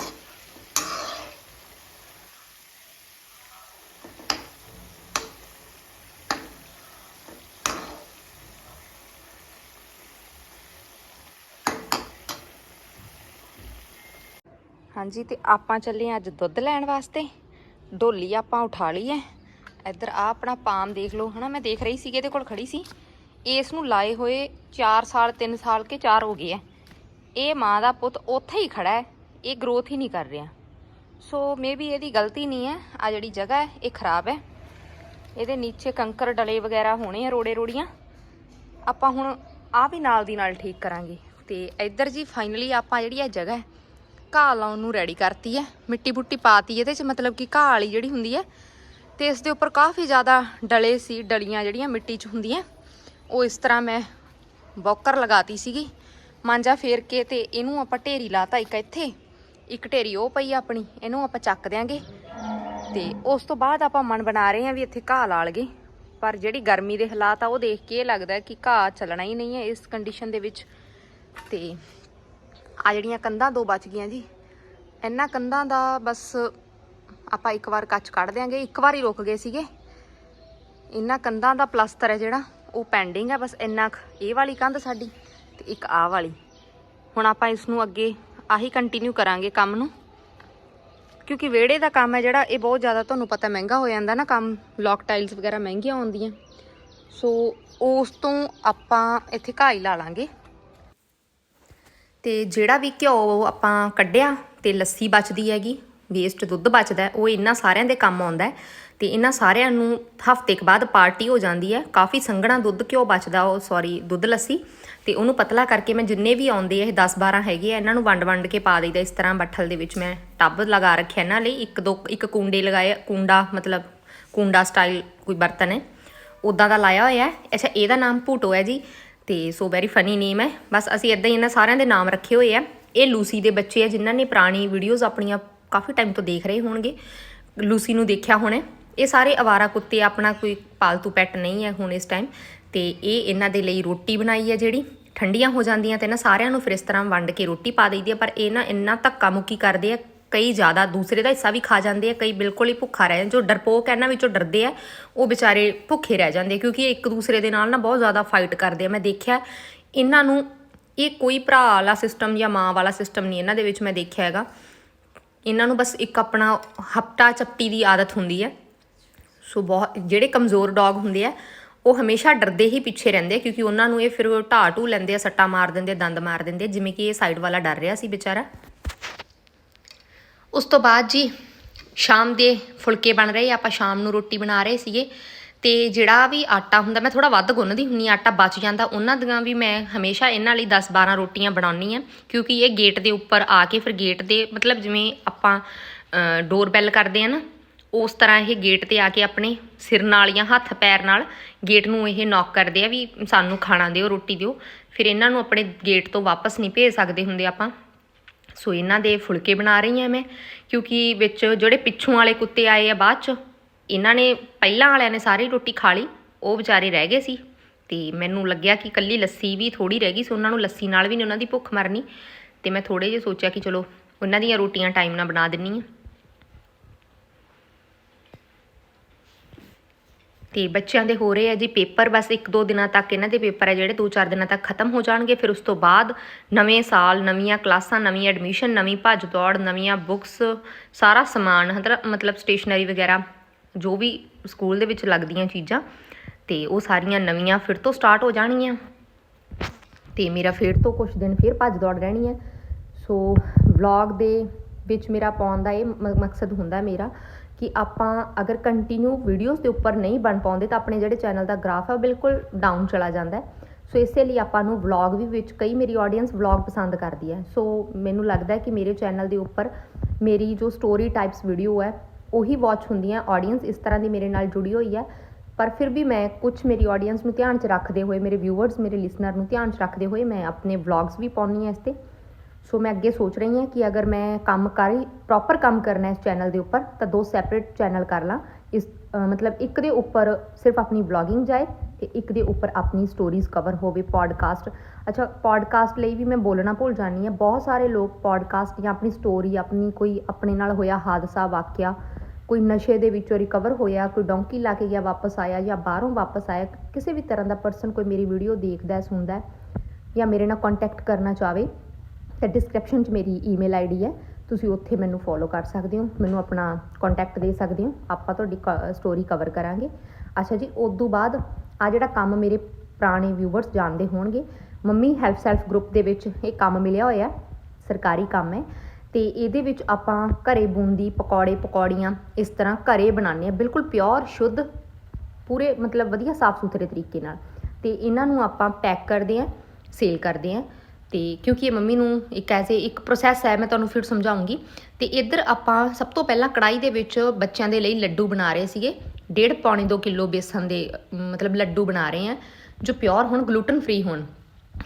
ਹਾਂਜੀ, ਤੇ ਆਪਾਂ ਚੱਲੇ ਆਂ ਅੱਜ ਦੁੱਧ ਲੈਣ ਵਾਸਤੇ। ਢੋਲੀ ਆਪਾਂ ਉਠਾ ਲਈ ਐ ਇੱਧਰ ਆ ਆਪਣਾ ਪਾਮ ਦੇਖ ਲਓ, ਹਨਾ, ਮੈਂ ਦੇਖ ਰਹੀ ਸੀ ਕਿ ਇਹਦੇ ਕੋਲ ਖੜੀ ਸੀ। ਇਸ ਨੂੰ ਲਾਏ ਹੋਏ 4 ਸਾਲ 3 ਸਾਲ ਕੇ 4 ਹੋ ਗਏ ਐ ਇਹ ਮਾਂ ਦਾ ਪੁੱਤ ਉੱਥੇ ਹੀ ਖੜਾ ਹੈ, ਇਹ ਗਰੋਥ ਹੀ ਨਹੀਂ ਕਰ ਰਿਹਾ। ਸੋ ਮੇਬੀ ਇਹਦੀ ਗਲਤੀ ਨਹੀਂ ਹੈ ਆ ਜਿਹੜੀ ਜਗ੍ਹਾ ਹੈ, ਇਹ ਖਰਾਬ ਹੈ। ਇਹਦੇ ਨੀਚੇ ਕੰਕਰ ਡਲੇ ਵਗੈਰਾ ਹੋਣੇ ਆ ਰੋੜੇ ਰੋੜੀਆਂ। ਆਪਾਂ ਹੁਣ ਆ ਵੀ ਨਾਲ ਦੀ ਨਾਲ ਠੀਕ ਕਰਾਂਗੇ। ਤੇ ਇੱਧਰ ਜੀ ਫਾਈਨਲੀ ਆਪਾਂ ਜਿਹੜੀ ਇਹ ਜਗ੍ਹਾ ਹੈ, ਘਾਹ ਲਾਉਣ ਨੂੰ ਰੈਡੀ ਕਰਤੀ ਹੈ। ਮਿੱਟੀ ਬੁੱਟੀ ਪਾਤੀ, ਇਹਦੇ ਚ ਮਤਲਬ ਕਿ ਘਾਹ ਵਾਲੀ ਜਿਹੜੀ ਹੁੰਦੀ ਹੈ, ਤੇ ਇਸ ਦੇ ਉੱਪਰ ਕਾਫੀ ਜ਼ਿਆਦਾ ਡਲੇ ਸੀ, ਡਲੀਆਂ ਜਿਹੜੀਆਂ ਮਿੱਟੀ 'ਚ ਹੁੰਦੀਆਂ। ਉਹ ਇਸ ਤਰ੍ਹਾਂ ਮੈਂ ਬੌਕਰ ਲਗਾਤੀ ਸੀਗੀ। ਮਾਂਜਾ ਫੇਰ ਕੇ ਤੇ ਇਹਨੂੰ ਆਪਾਂ ਢੇਰੀ ਲਾਤਾ ਇੱਕ ਇੱਥੇ। ਇੱਕ ਢੇਰੀ ਉਹ ਪਈ ਆਪਣੀ, ਇਹਨੂੰ ਆਪਾਂ ਚੱਕ ਦਿਆਂਗੇ। ਤੇ ਉਸ ਤੋਂ ਬਾਅਦ ਆਪਾਂ ਮਨ ਬਣਾ ਰਹੇ ਹਾਂ ਵੀ ਇੱਥੇ ਘਾਹ ਲਾ ਲਗੇ ਪਰ ਜਿਹੜੀ ਗਰਮੀ ਦੇ ਹਾਲਾਤ ਆ, ਉਹ ਦੇਖ ਕੇ ਇਹ ਲੱਗਦਾ ਕਿ ਘਾਹ ਚੱਲਣਾ ਹੀ ਨਹੀਂ ਹੈ ਇਸ ਕੰਡੀਸ਼ਨ ਦੇ ਵਿੱਚ। ਤੇ ਆ ਜਿਹੜੀਆਂ ਕੰਧਾਂ ਦੋ ਬਚ ਗਈਆਂ ਜੀ। ਇਹਨਾਂ ਕੰਧਾਂ ਦਾ ਬਸ ਆਪਾਂ ਇੱਕ ਵਾਰ ਕੱਚ ਕੱਢ ਦਿਆਂਗੇ। ਇੱਕ ਵਾਰ ਹੀ ਰੁਕ ਗਏ ਸੀਗੇ। ਇਹਨਾਂ ਕੰਧਾਂ ਦਾ ਪਲਸਤਰ ਹੈ ਜਿਹੜਾ ਉਹ ਪੈਂਡਿੰਗ ਆ, ਬਸ ਇੰਨਾ ਕੁ ਇਹ ਵਾਲੀ ਕੰਧ ਸਾਡੀ ਤੇ ਇੱਕ ਆਹ ਵਾਲੀ। ਹੁਣ ਆਪਾਂ ਇਸ ਨੂੰ ਅੱਗੇ ਆਹੀ ਕੰਟੀਨਿਊ ਕਰਾਂਗੇ ਕੰਮ ਨੂੰ। ਕਿਉਂਕਿ ਵਿਹੜੇ ਦਾ ਕੰਮ ਹੈ ਜਿਹੜਾ, ਇਹ ਬਹੁਤ ਜ਼ਿਆਦਾ ਤੁਹਾਨੂੰ ਪਤਾ ਮਹਿੰਗਾ ਹੋ ਜਾਂਦਾ ਨਾ ਕੰਮ। ਲੌਕ ਟਾਈਲਸ ਵਗੈਰਾ ਮਹਿੰਗੀਆਂ ਆਉਂਦੀਆਂ। ਸੋ ਉਸ ਤੋਂ ਆਪਾਂ ਇੱਥੇ ਘਾਹ ਹੀ ਲਾ ਲਾਂਗੇ। ਤੇ ਜਿਹੜਾ ਵੀ ਘਿਓ ਆਪਾਂ ਕੱਢਿਆ ਤੇ ਲੱਸੀ ਬਚਦੀ ਹੈਗੀ ਵੇਸਟ ਦੁੱਧ ਬਚਦਾ, ਉਹ ਇਹਨਾਂ ਸਾਰਿਆਂ ਦੇ ਕੰਮ ਆਉਂਦਾ ਤੇ ਇਹਨਾਂ ਸਾਰਿਆਂ ਨੂੰ ਹਫ਼ਤੇ ਕੁ ਬਾਅਦ ਪਾਰਟੀ ਹੋ ਜਾਂਦੀ ਹੈ। ਕਾਫੀ ਸੰਘਣਾ ਦੁੱਧ ਘਿਓ ਬਚਦਾ ਉਹ ਸੌਰੀ ਦੁੱਧ ਲੱਸੀ। ਤੇ ਉਹਨੂੰ ਪਤਲਾ ਕਰਕੇ ਮੈਂ ਜਿੰਨੇ ਵੀ ਆਉਂਦੇ ਆ, ਇਹ 10 12 ਹੈਗੇ ਆ, ਇਹਨਾਂ ਨੂੰ ਵੰਡ ਵੰਡ ਕੇ ਪਾ ਦਈਦਾ ਇਸ ਤਰ੍ਹਾਂ ਬੱਠਲ ਦੇ ਵਿੱਚ ਮੈਂ ਟੱਬ ਲਗਾ ਰੱਖਿਆ ਇਹਨਾਂ ਲਈ। ਇੱਕ ਦੋ, ਇੱਕ ਕੁੰਡੇ ਲਗਾਏ, ਕੁੰਡਾ ਮਤਲਬ ਕੁੰਡਾ ਸਟਾਈਲ ਕੋਈ ਬਰਤਨ ਹੈ। ਉਦਾਂ ਦਾ ਲਾਇਆ ਹੋਇਆ ਹੈ। ਅੱਛਾ, ਇਹਦਾ ਨਾਮ ਭੂਟੋ ਹੈ ਜੀ। ਤੇ ਸੋ ਵੈਰੀ ਫਨੀ ਨੇਮ ਹੈ। ਬਸ ਅਸੀਂ ਇਦਾਂ ਹੀ ਇਹਨਾਂ ਸਾਰਿਆਂ ਦੇ ਨਾਮ ਰੱਖੇ ਹੋਏ ਆ। ਇਹ ਲੂਸੀ ਦੇ ਬੱਚੇ ਆ ਜਿਨ੍ਹਾਂ ਨੇ ਪੁਰਾਣੀ ਵੀਡੀਓਜ਼ ਆਪਣੀਆਂ ਕਾਫੀ ਟਾਈਮ ਤੋਂ ਦੇਖ ਰਹੇ ਹੋਣਗੇ। ਲੂਸੀ ਨੂੰ ਦੇਖਿਆ ਹੋਣਾ ਇਹ ਸਾਰੇ ਅਵਾਰਾ ਕੁੱਤੇ ਆਪਣਾ ਕੋਈ ਪਾਲਤੂ ਪੈਟ ਨਹੀਂ ਹੈ ਹੁਣ ਇਸ ਟਾਈਮ ਤੇ ਇਹ ਇਹਨਾਂ ਦੇ ਲਈ ਰੋਟੀ ਬਣਾਈ ਹੈ ਜਿਹੜੀ। ਠੰਡੀਆਂ ਹੋ ਜਾਂਦੀਆਂ ਤੇ ਨਾ ਸਾਰਿਆਂ ਨੂੰ ਫਿਰ ਇਸ ਤਰ੍ਹਾਂ ਵੰਡ ਕੇ ਰੋਟੀ ਪਾ ਦਈਦੀ ਹੈ, ਪਰ ਇਹ ਨਾ ਇੰਨਾ ਧੱਕਾ ਮੁੱਕੀ ਕਰਦੇ ਆ, ਕਈ ਜ਼ਿਆਦਾ ਦੂਸਰੇ ਦਾ ਹਿੱਸਾ ਵੀ ਖਾ ਜਾਂਦੇ ਆ, ਕਈ ਬਿਲਕੁਲ ਹੀ ਭੁੱਖਾ ਰਹਿ ਜਾਂਦੇ ਜੋ ਡਰਪੋਕ ਇਹਨਾਂ ਵਿੱਚੋਂ ਡਰਦੇ ਆ, ਉਹ ਵਿਚਾਰੇ ਭੁੱਖੇ ਰਹਿ ਜਾਂਦੇ ਕਿਉਂਕਿ ਇੱਕ ਦੂਸਰੇ ਦੇ ਨਾਲ ਨਾ ਬਹੁਤ ਜ਼ਿਆਦਾ ਫਾਈਟ ਕਰਦੇ ਆ। ਮੈਂ ਦੇਖਿਆ ਇਹਨਾਂ ਨੂੰ ਇਹ ਕੋਈ ਭਰਾ ਵਾਲਾ ਸਿਸਟਮ ਜਾਂ ਮਾਂ ਵਾਲਾ ਸਿਸਟਮ ਨਹੀਂ ਇਹਨਾਂ ਦੇ ਵਿੱਚ ਮੈਂ ਦੇਖਿਆ ਹੈਗਾ। ਇਹਨਾਂ ਨੂੰ ਬਸ ਇੱਕ ਆਪਣਾ ਹਪਟਾ ਚੱਪਟੀ ਦੀ ਆਦਤ ਹੁੰਦੀ ਹੈ। ਸੋ ਬਹੁਤ ਜਿਹੜੇ ਕਮਜ਼ੋਰ ਡੌਗ ਹੁੰਦੇ ਆ ਉਹ ਹਮੇਸ਼ਾ ਡਰਦੇ ਹੀ ਪਿੱਛੇ ਰਹਿੰਦੇ ਕਿਉਂਕਿ ਉਹਨਾਂ ਨੂੰ ਇਹ ਫਿਰ ਢਾਹ ਢੂ ਲੈਂਦੇ ਆ ਸੱਟਾ ਮਾਰ ਦਿੰਦੇ ਆ, ਦੰਦ ਮਾਰ ਦਿੰਦੇ ਜਿਵੇਂ ਕਿ ਇਹ ਸਾਈਡ ਵਾਲਾ ਡਰ ਰਿਹਾ ਸੀ ਵਿਚਾਰਾ। ਉਸ ਤੋਂ ਬਾਅਦ ਜੀ ਸ਼ਾਮ ਦੇ ਫੁਲਕੇ ਬਣ ਰਹੇ ਆਪਾਂ ਸ਼ਾਮ ਨੂੰ ਰੋਟੀ ਬਣਾ ਰਹੇ ਸੀਗੇ। ਤੇ ਜਿਹੜਾ ਵੀ ਆਟਾ ਹੁੰਦਾ ਮੈਂ ਥੋੜਾ ਵੱਧ ਗੁੰਨਦੀ ਹੁੰਨੀ ਆਟਾ ਬਚ ਜਾਂਦਾ ਉਹਨਾਂ ਦੀਆਂ ਵੀ ਮੈਂ ਹਮੇਸ਼ਾ ਇਹਨਾਂ ਲਈ 10 12 ਰੋਟੀਆਂ ਬਣਾਉਣੀ ਆ ਕਿਉਂਕਿ ਇਹ ਗੇਟ ਦੇ ਉੱਪਰ ਆ ਕੇ ਫਿਰ ਗੇਟ ਦੇ ਮਤਲਬ ਜਿਵੇਂ ਆਪਾਂ ਡੋਰ ਬੈਲ ਕਰਦੇ ਆ ਨਾ ਉਸ ਤਰ੍ਹਾਂ ਇਹ ਗੇਟ ਤੇ ਆ ਕੇ ਆਪਣੇ ਸਿਰ ਨਾਲ ਜਾਂ ਹੱਥ ਪੈਰ ਨਾਲ ਗੇਟ ਨੂੰ ਇਹ ਨੌਕ ਕਰਦੇ ਆ ਵੀ ਸਾਨੂੰ ਖਾਣਾ ਦਿਓ, ਰੋਟੀ ਦਿਓ। ਫਿਰ ਇਹਨਾਂ ਨੂੰ ਆਪਣੇ ਗੇਟ ਤੋਂ ਵਾਪਸ ਨਹੀਂ ਭੇਜ ਸਕਦੇ ਹੁੰਦੇ ਆਪਾਂ। ਸੋ ਇਹਨਾਂ ਦੇ ਫੁਲਕੇ ਬਣਾ ਰਹੀ ਹਾਂ ਮੈਂ, ਕਿਉਂਕਿ ਵਿੱਚ ਜਿਹੜੇ ਪਿੱਛੋਂ ਵਾਲੇ ਕੁੱਤੇ ਆਏ ਆ ਬਾਅਦ ਚ, ਇਹਨਾਂ ਨੇ ਪਹਿਲਾਂ ਵਾਲਿਆਂ ਨੇ ਸਾਰੀ ਰੋਟੀ ਖਾ ਲਈ, ਉਹ ਵਿਚਾਰੇ ਰਹਿ ਗਏ ਸੀ। ਤੇ ਮੈਨੂੰ ਲੱਗਿਆ ਕਿ ਕੱਲੀ ਲੱਸੀ ਵੀ ਥੋੜੀ ਰਹਿ ਗਈ ਸੋ, ਉਹਨਾਂ ਨੂੰ ਲੱਸੀ ਨਾਲ ਵੀ ਨਹੀਂ ਉਹਨਾਂ ਦੀ ਭੁੱਖ ਮਰਨੀ। ਤੇ ਮੈਂ ਥੋੜੇ ਜਿਹਾ ਸੋਚਿਆ ਕਿ ਚਲੋ, ਉਹਨਾਂ ਦੀਆਂ ਰੋਟੀਆਂ ਟਾਈਮ ਨਾਲ ਬਣਾ ਦਿੰਨੀ ਆ ਤੇ ਬੱਚਿਆਂ ਦੇ ਹੋ ਰਹੇ ਆ ਜੀ ਪੇਪਰ, ਬਸ 1-2 ਦਿਨਾਂ ਤੱਕ ਇਹਨਾਂ ਦੇ ਪੇਪਰ ਹੈ ਜਿਹੜੇ 2-4 ਦਿਨਾਂ ਤੱਕ ਖਤਮ ਹੋ ਜਾਣਗੇ। ਫਿਰ ਉਸ ਤੋਂ ਬਾਅਦ ਨਵੇਂ ਸਾਲ, ਨਵੀਆਂ ਕਲਾਸਾਂ, ਨਵੀਂ ਐਡਮਿਸ਼ਨ, ਨਵੀਂ ਭੱਜ ਦੌੜ, ਨਵੀਆਂ ਬੁੱਕਸ, ਸਾਰਾ ਸਮਾਨ ਮਤਲਬ ਮਤਲਬ ਸਟੇਸ਼ਨਰੀ ਵਗੈਰਾ, ਜੋ ਵੀ ਸਕੂਲ ਦੇ ਵਿੱਚ ਲੱਗਦੀਆਂ ਚੀਜ਼ਾਂ, ਤੇ ਉਹ ਸਾਰੀਆਂ ਨਵੀਆਂ ਫਿਰ ਤੋਂ ਸਟਾਰਟ ਹੋ ਜਾਣਗੀਆਂ ਤੇ ਮੇਰਾ ਫਿਰ ਤੋਂ ਕੁਝ ਦਿਨ ਫਿਰ ਭੱਜ ਦੌੜ ਰਹਿਣੀ ਹੈ ਸੋ ਵਲੌਗ ਦੇ ਵਿੱਚ ਮੇਰਾ ਪਾਉਣ ਦਾ ਇਹ ਮ- ਮਕਸਦ ਹੁੰਦਾ ਮੇਰਾ। ਕਿ ਆਪਾਂ ਅਗਰ ਕੰਟੀਨਿਊ ਵੀਡੀਓਜ਼ ਦੇ ਉੱਪਰ ਨਹੀਂ ਬਣ ਪਾਉਂਦੇ ਤਾਂ ਆਪਣੇ ਜਿਹੜੇ ਚੈਨਲ ਦਾ ਗ੍ਰਾਫ ਆ ਬਿਲਕੁਲ ਡਾਊਨ ਚਲਾ ਜਾਂਦਾ ਹੈ। ਸੋ ਇਸੇ ਲਈ ਆਪਾਂ ਨੂੰ ਵਲੌਗ ਵੀ ਵਿੱਚ ਕਈ ਮੇਰੀ ਆਡੀਅנס ਵਲੌਗ ਪਸੰਦ ਕਰਦੀ ਹੈ। ਸੋ ਮੈਨੂੰ ਲੱਗਦਾ ਹੈ ਕਿ ਮੇਰੇ ਚੈਨਲ ਦੇ ਉੱਪਰ ਮੇਰੀ ਜੋ ਸਟੋਰੀ ਟਾਈਪਸ ਵੀਡੀਓ ਹੈ, ਉਹੀ ਵਾਚ ਹੁੰਦੀਆਂ ਆਡੀਅנס ਇਸ ਤਰ੍ਹਾਂ ਦੀ ਮੇਰੇ ਨਾਲ ਜੁੜੀ ਹੋਈ ਹੈ। ਪਰ ਫਿਰ ਵੀ ਮੈਂ ਕੁਝ ਮੇਰੀ ਆਡੀਅנס ਨੂੰ ਧਿਆਨ 'ਚ ਰੱਖਦੇ ਹੋਏ, ਮੇਰੇ ਵਿਊਅਰਸ ਮੇਰੇ ਲਿਸਨਰ ਨੂੰ ਧਿਆਨ 'ਚ ਰੱਖਦੇ ਹੋਏ ਮੈਂ ਆਪਣੇ ਵਲੌਗਸ ਵੀ ਪਾਉਣੀ ਐ ਇਸ ਤੇ। ਸੋ ਮੈਂ ਅੱਗੇ ਸੋਚ ਰਹੀ ਹਾਂ ਕਿ ਅਗਰ ਮੈਂ ਕੰਮ ਕਰ ਹੀ ਪ੍ਰੋਪਰ ਕੰਮ ਕਰਨਾ ਇਸ ਚੈਨਲ ਦੇ ਉੱਪਰ, ਤਾਂ ਦੋ ਸੈਪਰੇਟ ਚੈਨਲ ਕਰ ਲਾਂ। ਇਸ ਮਤਲਬ ਇੱਕ ਦੇ ਉੱਪਰ ਸਿਰਫ ਆਪਣੀ ਵਲੌਗਿੰਗ ਜਾਏ ਤੇ ਇੱਕ ਦੇ ਉੱਪਰ ਆਪਣੀ ਸਟੋਰੀਜ਼ ਕਵਰ ਹੋਵੇ ਪੋਡਕਾਸਟ ਅੱਛਾ ਪੋਡਕਾਸਟ ਲਈ ਵੀ ਮੈਂ ਬੋਲਣਾ ਭੁੱਲ ਜਾਣੀ ਹੈ। ਬਹੁਤ ਸਾਰੇ ਲੋਕ ਪੋਡਕਾਸਟ ਜਾਂ ਆਪਣੀ ਸਟੋਰੀ ਆਪਣੀ ਕੋਈ ਆਪਣੇ ਨਾਲ ਹੋਇਆ ਹਾਦਸਾ, ਵਾਕਿਆ, ਕੋਈ ਨਸ਼ੇ ਦੇ ਵਿੱਚੋਂ ਰਿਕਵਰ ਹੋਇਆ, ਕੋਈ ਡੌਂਕੀ ਲਾ ਕੇ ਗਿਆ, ਵਾਪਸ ਆਇਆ ਜਾਂ ਬਾਹਰੋਂ ਵਾਪਸ ਆਇਆ, ਕਿਸੇ ਵੀ ਤਰ੍ਹਾਂ ਦਾ ਪਰਸਨ ਕੋਈ ਮੇਰੀ ਵੀਡੀਓ ਦੇਖਦਾ ਸੁਣਦਾ ਜਾਂ ਮੇਰੇ ਨਾਲ ਕੰਟੈਕਟ ਕਰਨਾ ਚਾਹਵੇ ਤਾਂ ਡਿਸਕ੍ਰਿਪਸ਼ਨ 'ਚ ਮੇਰੀ ਈਮੇਲ ਆਈਡੀ ਹੈ। ਤੁਸੀਂ ਉੱਥੇ ਮੈਨੂੰ ਫੋਲੋ ਕਰ ਸਕਦੇ ਹੋ, ਮੈਨੂੰ ਆਪਣਾ ਕੰਟੈਕਟ ਦੇ ਸਕਦੇ ਹੋ। ਆਪਾਂ ਤੁਹਾਡੀ ਸਟੋਰੀ ਕਵਰ ਕਰਾਂਗੇ। ਅੱਛਾ ਜੀ, ਉਸ ਤੋਂ ਬਾਅਦ ਆ ਜਿਹੜਾ ਕੰਮ ਮੇਰੇ ਪੁਰਾਣੇ ਵਿਊਵਰਸ ਜਾਣਦੇ ਹੋਣਗੇ, ਮੰਮੀ ਹੈਲਪ ਸੈਲਫ ਗਰੁੱਪ ਦੇ ਵਿੱਚ ਇਹ ਕੰਮ ਮਿਲਿਆ ਹੋਇਆ, ਸਰਕਾਰੀ ਕੰਮ ਹੈ। ਤੇ ਇਹਦੇ ਵਿੱਚ ਆਪਾਂ ਘਰੇ ਬੂੰਦੀ, ਪਕੌੜੇ, ਪਕੌੜੀਆਂ ਇਸ ਤਰ੍ਹਾਂ ਘਰੇ ਬਣਾਉਂਦੇ ਆ ਬਿਲਕੁਲ ਪਿਓਰ ਸ਼ੁੱਧ, ਪੂਰੇ ਮਤਲਬ ਵਧੀਆ ਸਾਫ਼ ਸੁਥਰੇ ਤਰੀਕੇ ਨਾਲ। ਤੇ ਇਹਨਾਂ ਨੂੰ ਆਪਾਂ ਪੈਕ ਕਰਦੇ ਆ ਸੇਲ ਕਰਦੇ ਆ ਤੇ ਕਿਉਂਕਿ ਇਹ ਮੰਮੀ ਨੂੰ ਇੱਕ ਐਸੇ ਇੱਕ ਪ੍ਰੋਸੈਸ ਹੈ, ਮੈਂ ਤੁਹਾਨੂੰ ਫਿਰ ਸਮਝਾਉਂਗੀ। ਤੇ ਇੱਧਰ ਆਪਾਂ ਸਭ ਤੋਂ ਪਹਿਲਾਂ ਕੜਾਈ ਦੇ ਵਿੱਚ ਬੱਚਿਆਂ ਦੇ ਲਈ ਲੱਡੂ ਬਣਾ ਰਹੇ ਸੀਗੇ। ਡੇਢ ਪੌਣੇ 2 ਕਿਲੋ ਬੇਸਨ ਦੇ ਮਤਲਬ ਲੱਡੂ ਬਣਾ ਰਹੇ ਆ ਜੋ ਪਿਓਰ ਹੋਣ ਗਲੂਟਨ ਫ੍ਰੀ ਹੋਣ।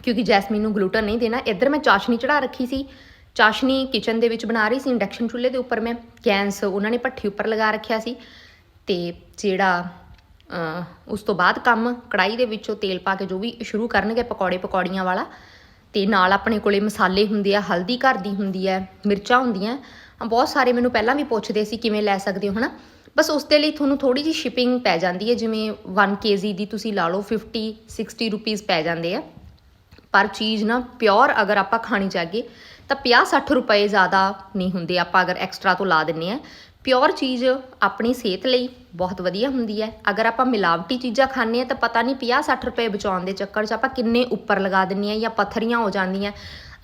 ਕਿਉਂਕਿ ਜੈਸਮੀਨ ਨੂੰ ਗਲੂਟਨ ਨਹੀਂ ਦੇਣਾ। ਇੱਧਰ ਮੈਂ ਚਾਸ਼ਨੀ ਚੜਾ ਰੱਖੀ ਸੀ। ਚਾਸ਼ਨੀ ਕਿਚਨ ਦੇ ਵਿੱਚ ਬਣਾ ਰਹੀ ਸੀ ਇੰਡਕਸ਼ਨ ਚੁੱਲ੍ਹੇ ਦੇ ਉੱਪਰ ਮੈਂ। ਗੈਸ ਉਹਨਾਂ ਨੇ ਭੱਠੀ ਉੱਪਰ ਲਗਾ ਰੱਖਿਆ ਸੀ। ਤੇ ਜਿਹੜਾ ਉਸ ਤੋਂ ਬਾਅਦ ਕੰਮ ਕੜਾਈ ਦੇ ਵਿੱਚੋਂ ਤੇਲ ਪਾ ਕੇ ਜੋ ਵੀ ਸ਼ੁਰੂ ਕਰਨਗੇ ਪਕੌੜੇ ਪਕੌੜੀਆਂ ਵਾਲਾ ਤੇ ਨਾਲ ਆਪਣੇ ਕੋਲੇ ਮਸਾਲੇ ਹੁੰਦੇ ਆ, ਹਲਦੀ ਘਰ ਦੀ ਹੁੰਦੀ ਹੈ ਮਿਰਚਾਂ ਹੁੰਦੀਆਂ ਬਹੁਤ ਸਾਰੇ ਮੈਨੂੰ ਪਹਿਲਾਂ ਵੀ ਪੁੱਛਦੇ ਸੀ ਕਿਵੇਂ ਲੈ ਸਕਦੇ ਹੋ, ਹਨਾ? ਬਸ ਉਸ ਦੇ ਲਈ ਤੁਹਾਨੂੰ ਥੋੜੀ ਜਿਹੀ ਸ਼ਿਪਿੰਗ ਪੈ ਜਾਂਦੀ ਹੈ ਜਿਵੇਂ 1 kg ਦੀ ਤੁਸੀਂ ਲਾ ਲਓ 50 60 ਰੁਪੀਸ ਪੈ ਜਾਂਦੇ ਆ। ਪਰ ਚੀਜ਼ ਨਾ ਪਿਓਰ ਅਗਰ ਆਪਾਂ ਖਾਣੀ ਚਾਹੀਏ, ਤਾਂ 50-60 ਰੁਪਏ ਜ਼ਿਆਦਾ ਨਹੀਂ ਹੁੰਦੇ, ਆਪਾਂ ਅਗਰ ਐਕਸਟਰਾ ਤੋਂ ਲਾ ਦਿੰਨੇ ਆ। ਪਿਓਰ ਚੀਜ਼ ਆਪਣੀ ਸਿਹਤ ਲਈ ਬਹੁਤ ਵਧੀਆ ਹੁੰਦੀ ਹੈ। ਅਗਰ ਆਪਾਂ ਮਿਲਾਵਟੀ ਚੀਜ਼ਾਂ ਖਾਂਦੇ ਆ ਤਾਂ ਪਤਾ ਨਹੀਂ 50-60 ਰੁਪਏ ਬਚਾਉਣ ਦੇ ਚੱਕਰ 'ਚ ਆਪਾਂ ਕਿੰਨੇ ਉੱਪਰ ਲਗਾ ਦਿੰਨੇ ਆ ਜਾਂ ਪੱਥਰੀਆਂ ਹੋ ਜਾਂਦੀਆਂ।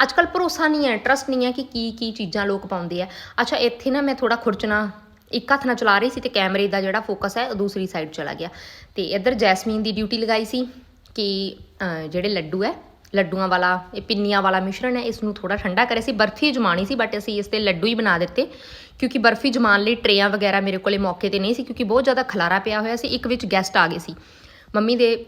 ਅੱਜ ਕੱਲ ਭਰੋਸਾ ਨਹੀਂ ਹੈ ਟਰਸਟ ਨਹੀਂ ਹੈ ਕਿ ਕੀ ਕੀ ਚੀਜ਼ਾਂ ਲੋਕ ਪਾਉਂਦੇ ਆ। ਅੱਛਾ, ਇੱਥੇ ਨਾ ਮੈਂ ਥੋੜਾ ਖੁਰਚਣਾ, ਇੱਕ ਹੱਥ ਨਾਲ ਚਲਾ ਰਹੀ ਸੀ ਤੇ ਕੈਮਰੇ ਦਾ ਜਿਹੜਾ ਫੋਕਸ ਹੈ ਉਹ ਦੂਸਰੀ ਸਾਈਡ ਚਲਾ ਗਿਆ। ਤੇ ਇੱਧਰ ਜੈਸਮੀਨ ਦੀ ਡਿਊਟੀ ਲਗਾਈ ਸੀ ਕਿ ਜਿਹੜੇ ਲੱਡੂ ਹੈ ਲੱਡੂਆਂ ਵਾਲਾ, ਇਹ ਪਿੰਨੀਆਂ ਵਾਲਾ ਮਿਸ਼ਰਣ ਹੈ, ਇਸ ਨੂੰ ਥੋੜਾ ਠੰਡਾ ਕਰੇ। ਸੀ ਬਰਫੀ ਜਮਾਣੀ ਸੀ ਬਟ ਅਸੀਂ ਇਸ ਤੇ ਲੱਡੂ ਹੀ ਬਣਾ ਦਿੱਤੇ, ਕਿਉਂਕਿ ਬਰਫੀ ਜਮਾਣ ਲਈ ਟਰੇਆਂ ਵਗੈਰਾ ਮੇਰੇ ਕੋਲੇ ਮੌਕੇ ਤੇ ਨਹੀਂ ਸੀ, ਕਿਉਂਕਿ ਬਹੁਤ ਜ਼ਿਆਦਾ ਖਲਾਰਾ ਪਿਆ ਹੋਇਆ ਸੀ। ਇੱਕ ਵਿੱਚ ਗੈਸਟ ਆ ਗਏ ਸੀ। ਮੰਮੀ ਦੇ